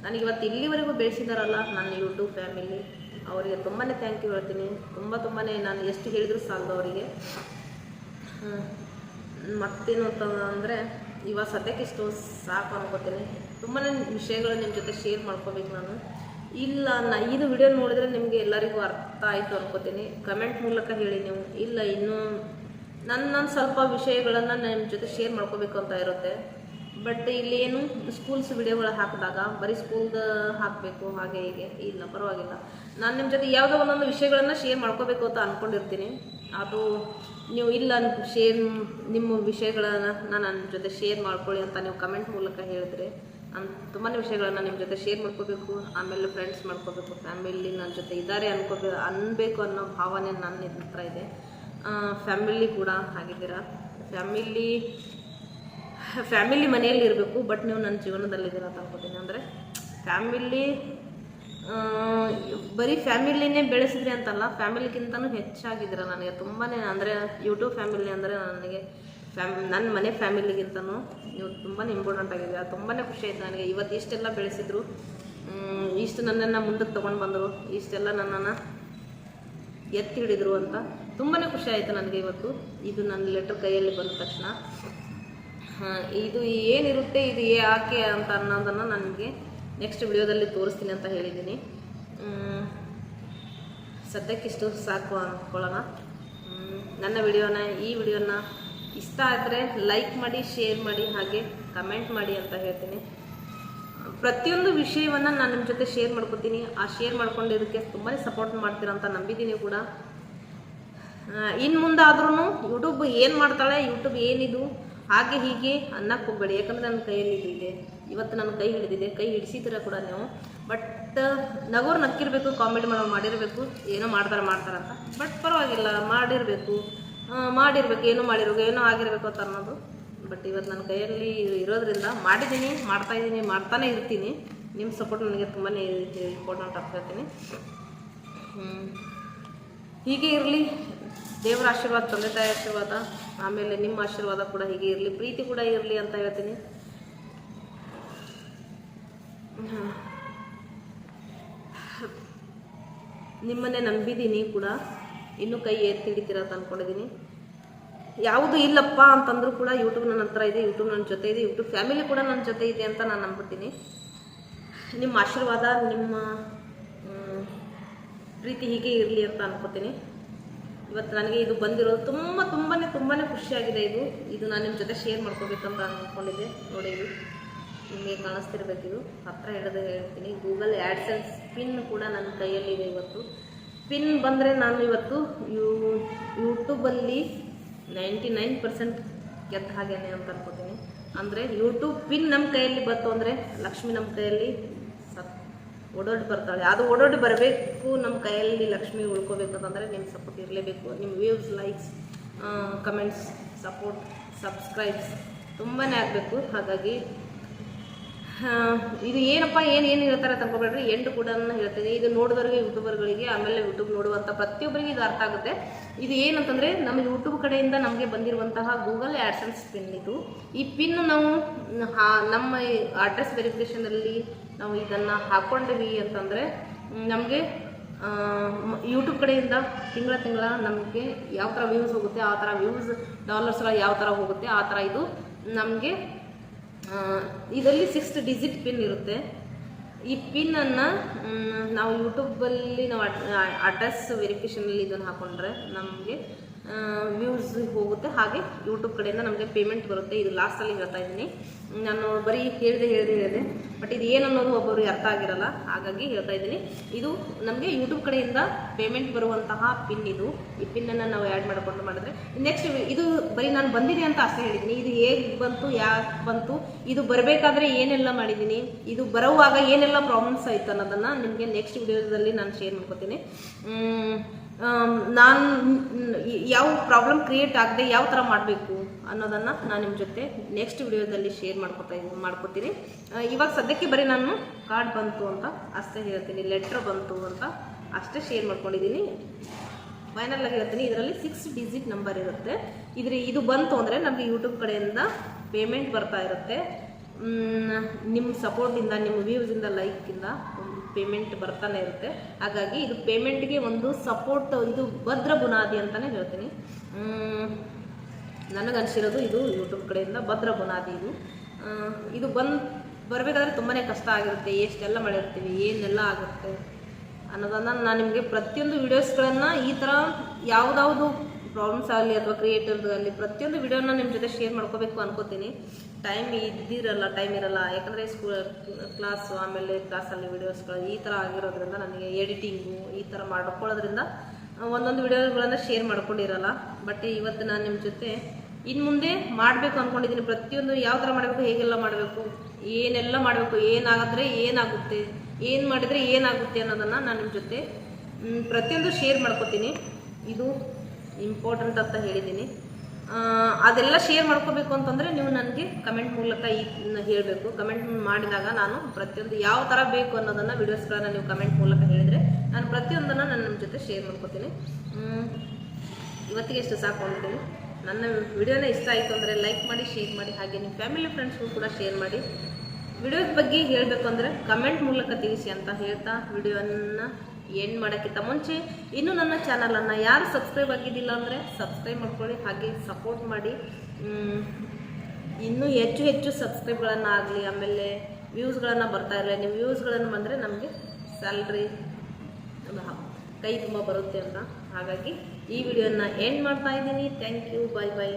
Speaker 1: ನನಗೆ ಇವತ್ತು ಇಲ್ಲಿವರೆಗೂ ಬೆಳೆಸಿದಾರಲ್ಲ ನನ್ನ ಯೂಟ್ಯೂಬ್ ಫ್ಯಾಮಿಲಿ ಅವರಿಗೆ ತುಂಬಾ ಥ್ಯಾಂಕ್ ಯು ಹೇಳ್ತೀನಿ. ತುಂಬ ತುಂಬಾ ನಾನು ಎಷ್ಟು ಹೇಳಿದರೂ ಸಾಲದು ಅವರಿಗೆ. ಮತ್ತೇನು ಅಂತ ಅಂದರೆ ಇವಾಗ ಸದ್ಯಕ್ಕೆ ಇಷ್ಟು ಸಾಕು ಅನ್ಕೋತೀನಿ. ತುಂಬಾ ವಿಷಯಗಳು ನಿಮ್ಮ ಜೊತೆ ಶೇರ್ ಮಾಡ್ಕೋಬೇಕು ನಾನು. ಇಲ್ಲ, ನಾ ಇದು ವಿಡಿಯೋ ನೋಡಿದ್ರೆ ನಿಮಗೆ ಎಲ್ಲರಿಗೂ ಅರ್ಥ ಆಯಿತು ಅನ್ಕೋತೀನಿ. ಕಮೆಂಟ್ ಮೂಲಕ ಹೇಳಿ ನೀವು. ಇಲ್ಲ, ಇನ್ನೂ ನನ್ನ ನನ್ನ ಸ್ವಲ್ಪ ವಿಷಯಗಳನ್ನು ನಿಮ್ಮ ಜೊತೆ ಶೇರ್ ಮಾಡ್ಕೋಬೇಕು ಅಂತ ಇರುತ್ತೆ. ಬಟ್ ಇಲ್ಲಿ ಏನು ಸ್ಕೂಲ್ಸ್ ವಿಡಿಯೋಗಳು ಹಾಕಿದಾಗ, ಬರೀ ಸ್ಕೂಲ್ದು ಹಾಕಬೇಕು, ಹಾಗೆ ಹೀಗೆ. ಇಲ್ಲ, ಪರವಾಗಿಲ್ಲ. ನಾನು ನಿಮ್ಮ ಜೊತೆ ಯಾವುದೋ ಒಂದೊಂದು ವಿಷಯಗಳನ್ನು ಶೇರ್ ಮಾಡ್ಕೋಬೇಕು ಅಂತ ಅಂದ್ಕೊಂಡಿರ್ತೀನಿ ಅದು ನೀವು ಇಲ್ಲ ಶೇರ್ ನಿಮ್ಮ ವಿಷಯಗಳನ್ನು ನಾನು ನನ್ನ ಜೊತೆ ಶೇರ್ ಮಾಡ್ಕೊಳ್ಳಿ ಅಂತ ನೀವು ಕಮೆಂಟ್ ಮೂಲಕ ಹೇಳಿದ್ರೆ. ನಾನು ತುಂಬಾ ವಿಷಯಗಳನ್ನು ನಿಮ್ಮ ಜೊತೆ ಶೇರ್ ಮಾಡ್ಕೋಬೇಕು, ಆಮೇಲೆ ಫ್ರೆಂಡ್ಸ್ ಮಾಡ್ಕೋಬೇಕು ಫ್ಯಾಮಿಲಿ ನನ್ನ ಜೊತೆ ಇದ್ದಾರೆ ಅನ್ಕೋಬೇಕು ಅನ್ಬೇಕು ಅನ್ನೋ ಭಾವನೆ ನನ್ನ ಹತ್ರ ಇದೆ. ಫ್ಯಾಮಿಲಿ ಕೂಡ ಆಗಿದ್ದೀರಾ ಫ್ಯಾಮಿಲಿ ಫ್ಯಾಮಿಲಿ ಮನೆಯಲ್ಲಿ ಇರಬೇಕು ಬಟ್ ನೀವು ನನ್ನ ಜೀವನದಲ್ಲಿದ್ದೀರ ಅಂತ ಅನ್ಕೋತೀನಿ. ಅಂದರೆ ಫ್ಯಾಮಿಲಿ ಬರೀ ಫ್ಯಾಮಿಲಿನೇ ಬೆಳೆಸಿದ್ರಿ ಅಂತಲ್ಲ ಫ್ಯಾಮಿಲಿಗಿಂತನೂ ಹೆಚ್ಚಾಗಿದ್ದೀರ ನನಗೆ? ತುಂಬಾ ಅಂದರೆ ಯೂಟ್ಯೂಬ್ ಫ್ಯಾಮಿಲಿ ಅಂದರೆ ನನಗೆ ಫ್ಯಾಮ್ ನನ್ನ ಮನೆ ಫ್ಯಾಮಿಲಿಗಿಂತನೂ ನೀವು ತುಂಬಾ ಇಂಪಾರ್ಟೆಂಟ್ ಆಗಿದೆ ತುಂಬಾ ಖುಷಿ ಆಯಿತು ನನಗೆ. ಇವತ್ತು ಇಷ್ಟೆಲ್ಲ ಬೆಳೆಸಿದ್ರು. ಇಷ್ಟು ನನ್ನನ್ನು ಮುಂದಕ್ಕೆ ತೊಗೊಂಡು ಬಂದರು. ಇಷ್ಟೆಲ್ಲ ನನ್ನನ್ನು ಎತ್ತಿ ಹಿಡಿದ್ರು ಅಂತ ತುಂಬಾ ಖುಷಿ ಆಯಿತು ನನಗೆ ಇವತ್ತು. ಇದು ನನ್ನ ಲೆಟರ್ ಕೈಯಲ್ಲಿ ಬಂದ ತಕ್ಷಣ. ಇದು ಏನಿರುತ್ತೆ, ಇದು ಏ ಯಾಕೆ ಅಂತ ಅನ್ನೋದನ್ನು ನನಗೆ ನೆಕ್ಸ್ಟ್ ವಿಡಿಯೋದಲ್ಲಿ ತೋರಿಸ್ತೀನಿ ಅಂತ ಹೇಳಿದ್ದೀನಿ. ಸದ್ಯಕ್ಕಿಷ್ಟು ಸಾಕು ಅಂದ್ಕೊಳ್ಳೋಣ. ನನ್ನ ವಿಡಿಯೋನ, ಈ ವಿಡಿಯೋನ ಇಷ್ಟ ಆದರೆ ಲೈಕ್ ಮಾಡಿ ಶೇರ್ ಮಾಡಿ, ಹಾಗೆ ಕಮೆಂಟ್ ಮಾಡಿ ಅಂತ ಹೇಳ್ತೀನಿ. ಪ್ರತಿಯೊಂದು ವಿಷಯವನ್ನು ನಾನು ನಿಮ್ಮ ಜೊತೆ ಶೇರ್ ಮಾಡ್ಕೊತೀನಿ ಆ ಶೇರ್ ಮಾಡ್ಕೊಂಡಿದ್ದಕ್ಕೆ ತುಂಬಾ ಸಪೋರ್ಟ್ ಮಾಡ್ತೀರ ಅಂತ ನಂಬಿದ್ದೀನಿ ಕೂಡ. ಇನ್ನು ಮುಂದಾದ್ರೂ ಯೂಟ್ಯೂಬ್ ಏನು ಮಾಡ್ತಾಳೆ ಯೂಟ್ಯೂಬ್ ಏನಿದು, ಹಾಗೆ ಹೀಗೆ ಅನ್ನಕ್ಕೆ ಹೋಗಬೇಡಿ. ಯಾಕಂದರೆ ನನ್ನ ಕೈಯಲ್ಲಿ ಇದು ಇವತ್ತು ನನ್ನ ಕೈ ಹಿಡಿದಿದೆ. ಕೈ ಹಿಡಿಸಿದ್ರೆ ಕೂಡ ನೀವು. ಬಟ್ ನಗೋರು ನಕ್ಕಿರಬೇಕು ಕಾಮಿಡಿ ಮಾಡೋ ಮಾಡಿರಬೇಕು. ಏನೋ ಮಾಡ್ತಾರೆ ಮಾಡ್ತಾರೆ ಅಂತ. ಬಟ್ ಪರವಾಗಿಲ್ಲ, ಮಾಡಿರಬೇಕು. ಮಾಡಿರ್ಬೇಕು, ಏನೋ ಮಾಡಿರ್ಬೇಕು, ಏನೋ ಆಗಿರಬೇಕು ಅಂತ ಅನ್ನೋದು. ಬಟ್ ಇವತ್ತು ನನ್ನ ಕೈಯಲ್ಲಿ ಇರೋದ್ರಿಂದ ಮಾಡಿದ್ದೀನಿ, ಮಾಡ್ತಾ ಇದ್ದೀನಿ, ಮಾಡ್ತಾನೆ ಇರ್ತೀನಿ. ನಿಮ್ಮ ಸಪೋರ್ಟ್ ನನಗೆ ತುಂಬಾ ಇಂಪಾರ್ಟೆಂಟ್ ಹ್ಮ್. ಹೀಗೆ ಇರಲಿ. ದೇವರ ಆಶೀರ್ವಾದ, ತಂದೆ ತಾಯಿ ಆಶೀರ್ವಾದ, ಆಮೇಲೆ ನಿಮ್ಮ ಆಶೀರ್ವಾದ ಕೂಡ ಹೀಗೆ ಇರಲಿ. ಪ್ರೀತಿ ಕೂಡ ಇರಲಿ ಅಂತ ಹೇಳ್ತೀನಿ. ನಿಮ್ಮನ್ನೇ ನಂಬಿದ್ದೀನಿ ಕೂಡ. ಇನ್ನೂ ಕೈ ಎತ್ತಿ ಹಿಡಿತೀರ ಅಂತ ಅನ್ಕೊಂಡಿದ್ದೀನಿ ಯಾವುದು ಇಲ್ಲಪ್ಪ ಅಂತಂದ್ರೂ ಕೂಡ ಯೂಟ್ಯೂಬ್ ನನ್ನ ಹತ್ರ ಇದೆ ಯೂಟ್ಯೂಬ್ ನನ್ನ ಜೊತೆ ಇದೆ ಯೂಟ್ಯೂಬ್ ಫ್ಯಾಮಿಲಿ ಕೂಡ ನನ್ನ ಜೊತೆ ಇದೆ ಅಂತ ನಾನು ನಂಬಿದ್ದೀನಿ ನಿಮ್ಮ ಆಶೀರ್ವಾದ, ನಿಮ್ಮ ಪ್ರೀತಿ ಹೀಗೆ ಇರಲಿ ಅಂತ ಅನ್ಕೋತೀನಿ. ಇವತ್ತು ನನಗೆ ಇದು ಬಂದಿರೋದು ತುಂಬ ತುಂಬಾ ತುಂಬಾ ಖುಷಿಯಾಗಿದೆ ಇದು. ಇದು ನಾನು ನಿಮ್ಮ ಜೊತೆ ಶೇರ್ ಮಾಡ್ಕೋಬೇಕಂತ ಅಂದ್ಕೊಂಡಿದ್ದೆ ನೋಡಿ ಇದು ನಿಮಗೆ ಕಾಣಿಸ್ತಿರ್ಬೇಕಿದು ಹತ್ರ ಹಿಡಿದು ಹೇಳ್ತೀನಿ. ಗೂಗಲ್ ಆ್ಯಡ್ಸೆನ್ಸ್ ಪಿನ್ ಕೂಡ ನನ್ನ ಕೈಯಲ್ಲಿದೆ ಇವತ್ತು. ಪಿನ್ ಬಂದರೆ ನಾನು ಇವತ್ತು ಯೂ ಯೂಟ್ಯೂಬಲ್ಲಿ ನೈಂಟಿ ನೈನ್ ಪರ್ಸೆಂಟ್ ಗೆದ್ದ ಹಾಗೇನೆ ಅಂತ ಅನ್ಕೋತೀನಿ. ಅಂದರೆ ಯೂಟ್ಯೂಬ್ ಪಿನ್ ನಮ್ಮ ಕೈಯಲ್ಲಿ ಬಂತು ಅಂದರೆ ಲಕ್ಷ್ಮಿ ನಮ್ಮ ಕೈಯಲ್ಲಿ ಸತ್ ಓಡೋಡಿ ಬರ್ತಾಳೆ. ಅದು ಓಡೋಡಿ ಬರಬೇಕು ನಮ್ಮ ಕೈಯಲ್ಲಿ ಲಕ್ಷ್ಮಿ ಉಳ್ಕೋಬೇಕು ಅಂತಂದರೆ ನಿಮ್ಮ ಸಪೋರ್ಟ್ ಇರಲೇಬೇಕು. ನಿಮ್ಮ views likes comments support subscribes ತುಂಬಾ ಆಗಬೇಕು. ಹಾಗಾಗಿ ಇದು ಏನಪ್ಪ, ಏನು ಏನು ಹೇಳ್ತಾರೆ ಅಂತ ಎಂಡ್ ಕೂಡ ಹೇಳ್ತೀನಿ. ಇದು ನೋಡಿದವರಿಗೆ, ಯೂಟ್ಯೂಬರ್ಗಳಿಗೆ, ಆಮೇಲೆ ಯೂಟ್ಯೂಬ್ ನೋಡುವಂಥ ಪ್ರತಿಯೊಬ್ಬರಿಗೆ ಇದು ಅರ್ಥ ಆಗುತ್ತೆ. ಇದು ಏನಂತಂದರೆ, ನಮ್ಮ ಯೂಟ್ಯೂಬ್ ಕಡೆಯಿಂದ ನಮಗೆ ಬಂದಿರುವಂತಹ ಗೂಗಲ್ ಆ್ಯಡ್ಸನ್ಸ್ ಪಿನ್ ಇದು. ಈ ಪಿನ್ ನಾವು ನಮ್ಮ ಅಡ್ರೆಸ್ ವೆರಿಫಿಕೇಷನಲ್ಲಿ ನಾವು ಇದನ್ನು ಹಾಕ್ಕೊಂಡ್ವಿ ಅಂತಂದರೆ, ನಮಗೆ ಯೂಟ್ಯೂಬ್ ಕಡೆಯಿಂದ ತಿಂಗಳ ತಿಂಗಳ ನಮಗೆ ಯಾವ ಥರ ವ್ಯೂಸ್ ಹೋಗುತ್ತೆ, ಆ ಥರ ವ್ಯೂಸ್ ಡಾಲರ್ಸ್ ಯಾವ ಥರ ಹೋಗುತ್ತೆ, ಆ ಥರ ಇದು ನಮಗೆ ಇದರಲ್ಲಿ ಸಿಕ್ಸ್ ಡಿಜಿಟ್ ಪಿನ್ ಇರುತ್ತೆ. ಈ ಪಿನ್ನನ್ನು ನಾವು ಯೂಟ್ಯೂಬಲ್ಲಿ ನಾವು ಅಡ್ರೆಸ್ ವೆರಿಫಿಕೇಷನಲ್ಲಿ ಇದನ್ನು ಹಾಕೊಂಡ್ರೆ ನಮಗೆ ವ್ಯೂಸ್ ಹೋಗುತ್ತೆ. ಹಾಗೆ ಯೂಟ್ಯೂಬ್ ಕಡೆಯಿಂದ ನಮಗೆ ಪೇಮೆಂಟ್ ಬರುತ್ತೆ. ಇದು ಲಾಸ್ಟಲ್ಲಿ ಹೇಳ್ತಾ ಇದ್ದೀನಿ. ನಾನು ಬರೀ ಹೇಳಿದೆ ಹೇಳಿದೆ ಹೇಳಿದೆ. ಬಟ್ ಇದು ಏನು ಅನ್ನೋದು ಒಬ್ಬರಿಗೆ ಅರ್ಥ ಆಗಿರಲ್ಲ. ಹಾಗಾಗಿ ಹೇಳ್ತಾ ಇದ್ದೀನಿ. ಇದು ನಮಗೆ ಯೂಟ್ಯೂಬ್ ಕಡೆಯಿಂದ ಪೇಮೆಂಟ್ ಬರುವಂತಹ ಪಿನ್ ಇದು. ಈ ಪಿನ್ನನ್ನು ನಾವು ಆ್ಯಡ್ ಮಾಡಿಕೊಂಡು ಮಾಡಿದ್ರೆ. ನೆಕ್ಸ್ಟ್ ಇದು ಬರೀ ನಾನು ಬಂದಿದೆ ಅಂತ ಅಷ್ಟೇ ಹೇಳಿದ್ದೀನಿ. ಇದು ಹೇಗೆ ಬಂತು, ಯಾಕೆ ಬಂತು, ಇದು ಬರಬೇಕಾದ್ರೆ ಏನೆಲ್ಲ ಮಾಡಿದ್ದೀನಿ, ಇದು ಬರುವಾಗ ಏನೆಲ್ಲ ಪ್ರಾಬ್ಲಮ್ಸ್ ಆಯಿತು ಅನ್ನೋದನ್ನು ನಿಮಗೆ ನೆಕ್ಸ್ಟ್ ವಿಡಿಯೋದಲ್ಲಿ ನಾನು ಶೇರ್ ಮಾಡ್ಕೊತೀನಿ. ನಾನು ಯಾವ ಪ್ರಾಬ್ಲಮ್ ಕ್ರಿಯೇಟ್ ಆಗದೆ ಯಾವ ಥರ ಮಾಡಬೇಕು ಅನ್ನೋದನ್ನು ನಾನು ನಿಮ್ಮ ಜೊತೆ ನೆಕ್ಸ್ಟ್ ವಿಡಿಯೋದಲ್ಲಿ ಶೇರ್ ಮಾಡ್ಕೊತಾ ಮಾಡ್ಕೊತೀನಿ. ಇವಾಗ ಸದ್ಯಕ್ಕೆ ಬರೀ ನಾನು ಕಾರ್ಡ್ ಬಂತು ಅಂತ ಅಷ್ಟೇ ಹೇಳ್ತೀನಿ ಲೆಟ್ರ್ ಬಂತು ಅಂತ ಅಷ್ಟೇ ಶೇರ್ ಮಾಡ್ಕೊಂಡಿದ್ದೀನಿ ಫೈನಲ್ ಆಗಿ ಹೇಳ್ತೀನಿ, ಇದರಲ್ಲಿ ಸಿಕ್ಸ್ ಡಿಜಿಟ್ ನಂಬರ್ ಇರುತ್ತೆ. ಇದ್ರ, ಇದು ಬಂತು ಅಂದರೆ ನಮಗೆ ಯೂಟ್ಯೂಬ್ ಕಡೆಯಿಂದ ಪೇಮೆಂಟ್ ಬರ್ತಾ ಇರುತ್ತೆ. ನಿಮ್ಮ ಸಪೋರ್ಟಿಂದ ನಿಮ್ಮ ವ್ಯೂಸಿಂದ ಲೈಕಿಂದ ಪೇಮೆಂಟ್ ಬರ್ತಾನೆ ಇರುತ್ತೆ. ಹಾಗಾಗಿ ಇದು ಪೇಮೆಂಟ್ಗೆ ಒಂದು ಸಪೋರ್ಟ್ ಇದು ಭದ್ರ ಬುನಾದಿ ಅಂತಲೇ ಹೇಳ್ತೀನಿ. ನನಗನ್ಸಿರೋದು ಇದು ಯೂಟ್ಯೂಬ್ ಕಡೆಯಿಂದ ಭದ್ರ ಬುನಾದಿ ಇದು. ಇದು ಬಂದು ಬರಬೇಕಾದ್ರೆ ತುಂಬಾ ಕಷ್ಟ ಆಗಿರುತ್ತೆ. ಎಷ್ಟೆಲ್ಲ ಇರ್ತೀವಿ, ಏನೆಲ್ಲ ಆಗುತ್ತೆ ಅನ್ನೋದನ್ನು ನಾನು ನಿಮಗೆ ಪ್ರತಿಯೊಂದು ವೀಡಿಯೋಸ್ಗಳನ್ನು ಈ ಥರ ಯಾವುದಾವುದು ಪ್ರಾಬ್ಲಮ್ಸ್ ಆಗಲಿ ಅಥವಾ ಕ್ರಿಯೇಟಿವ್ ಆಗಲಿ, ಪ್ರತಿಯೊಂದು ವಿಡಿಯೋನ ನಿಮ್ಮ ಜೊತೆ ಶೇರ್ ಮಾಡ್ಕೋಬೇಕು ಅನ್ಕೋತೀನಿ. ಟೈಮ್ ಇದ್ದಿರಲ್ಲ ಟೈಮ್ ಇರಲ್ಲ. ಯಾಕಂದರೆ ಸ್ಕೂಲ್ ಕ್ಲಾಸು ಆಮೇಲೆ ಕ್ಲಾಸಲ್ಲಿ ವೀಡಿಯೋಸ್ಗಳು ಈ ಥರ ಆಗಿರೋದ್ರಿಂದ ನನಗೆ ಎಡಿಟಿಂಗು ಈ ಥರ ಮಾಡ್ಕೊಳ್ಳೋದ್ರಿಂದ ಒಂದೊಂದು ವಿಡಿಯೋಗಳನ್ನು ಶೇರ್ ಮಾಡ್ಕೊಂಡಿರಲ್ಲ. ಬಟ್ ಇವತ್ತು ನಾನು ನಿಮ್ಮ ಜೊತೆ ಇನ್ನು ಮುಂದೆ ಮಾಡಬೇಕು ಅಂದ್ಕೊಂಡಿದ್ದೀನಿ ಪ್ರತಿಯೊಂದು ಯಾವ ಥರ ಮಾಡಬೇಕು, ಹೇಗೆಲ್ಲ ಮಾಡಬೇಕು, ಏನೆಲ್ಲ ಮಾಡಬೇಕು, ಏನಾಗಿದ್ರೆ ಏನಾಗುತ್ತೆ, ಏನು ಮಾಡಿದರೆ ಏನಾಗುತ್ತೆ ಅನ್ನೋದನ್ನು ನಾನು ನಿಮ್ಮ ಜೊತೆ ಪ್ರತಿಯೊಂದು ಶೇರ್ ಮಾಡ್ಕೋತೀನಿ. ಇದು ಇಂಪಾರ್ಟೆಂಟ್ ಅಂತ ಹೇಳಿದ್ದೀನಿ. ಅದೆಲ್ಲ ಶೇರ್ ಮಾಡ್ಕೋಬೇಕು ಅಂತಂದರೆ ನೀವು ನನಗೆ ಕಮೆಂಟ್ ಮೂಲಕ ಈ ಹೇಳಬೇಕು. ಕಮೆಂಟ್ ಮಾಡಿದಾಗ ನಾನು ಪ್ರತಿಯೊಂದು ಯಾವ ಥರ ಬೇಕು ಅನ್ನೋದನ್ನು ವೀಡಿಯೋಸ್ಗಳನ್ನು ನೀವು ಕಮೆಂಟ್ ಮೂಲಕ ಹೇಳಿದರೆ ನಾನು ಪ್ರತಿಯೊಂದನ್ನು ನಾನು ನಿಮ್ಮ ಜೊತೆ ಶೇರ್ ಮಾಡ್ಕೋತೀನಿ. ಇವತ್ತಿಗೆ ಎಷ್ಟು ಸಾಕು ಅಂತೀನಿ ನನ್ನ ವಿಡಿಯೋನ ಇಷ್ಟ ಆಯಿತು ಅಂದರೆ ಲೈಕ್ ಮಾಡಿ ಶೇರ್ ಮಾಡಿ, ಹಾಗೆ ನಿಮ್ಮ ಫ್ಯಾಮಿಲಿ ಫ್ರೆಂಡ್ಸ್ಗೂ ಕೂಡ ಶೇರ್ ಮಾಡಿ. ವಿಡಿಯೋದ ಬಗ್ಗೆ ಹೇಳಬೇಕು ಅಂದರೆ ಕಮೆಂಟ್ ಮೂಲಕ ತಿಳಿಸಿ ಅಂತ ಹೇಳ್ತಾ ವಿಡಿಯೋನ ಎಂಡ್ ಮಾಡೋಕ್ಕಿಂತ ಮುಂಚೆ ಇನ್ನೂ ನನ್ನ ಚಾನಲನ್ನು ಯಾರು ಸಬ್ಸ್ಕ್ರೈಬ್ ಆಗಿದ್ದಿಲ್ಲ ಅಂದರೆ ಸಬ್ಸ್ಕ್ರೈಬ್ ಮಾಡ್ಕೊಳ್ಳಿ, ಹಾಗೆ ಸಪೋರ್ಟ್ ಮಾಡಿ. ಇನ್ನೂ ಹೆಚ್ಚು ಹೆಚ್ಚು ಸಬ್ಸ್ಕ್ರೈಬ್ಗಳನ್ನು ಆಗಲಿ, ಆಮೇಲೆ ವ್ಯೂಸ್ಗಳನ್ನು ಬರ್ತಾ ಇರಲಿ. ನೀವು ವ್ಯೂಸ್ಗಳನ್ನು ಬಂದರೆ ನಮಗೆ ಸ್ಯಾಲ್ರಿ ಕೈ ತುಂಬ ಬರುತ್ತೆ ಅಂತ. ಹಾಗಾಗಿ ಈ ವಿಡಿಯೋನ ಎಂಡ್ ಮಾಡ್ತಾ ಇದ್ದೀನಿ. Thank you bye bye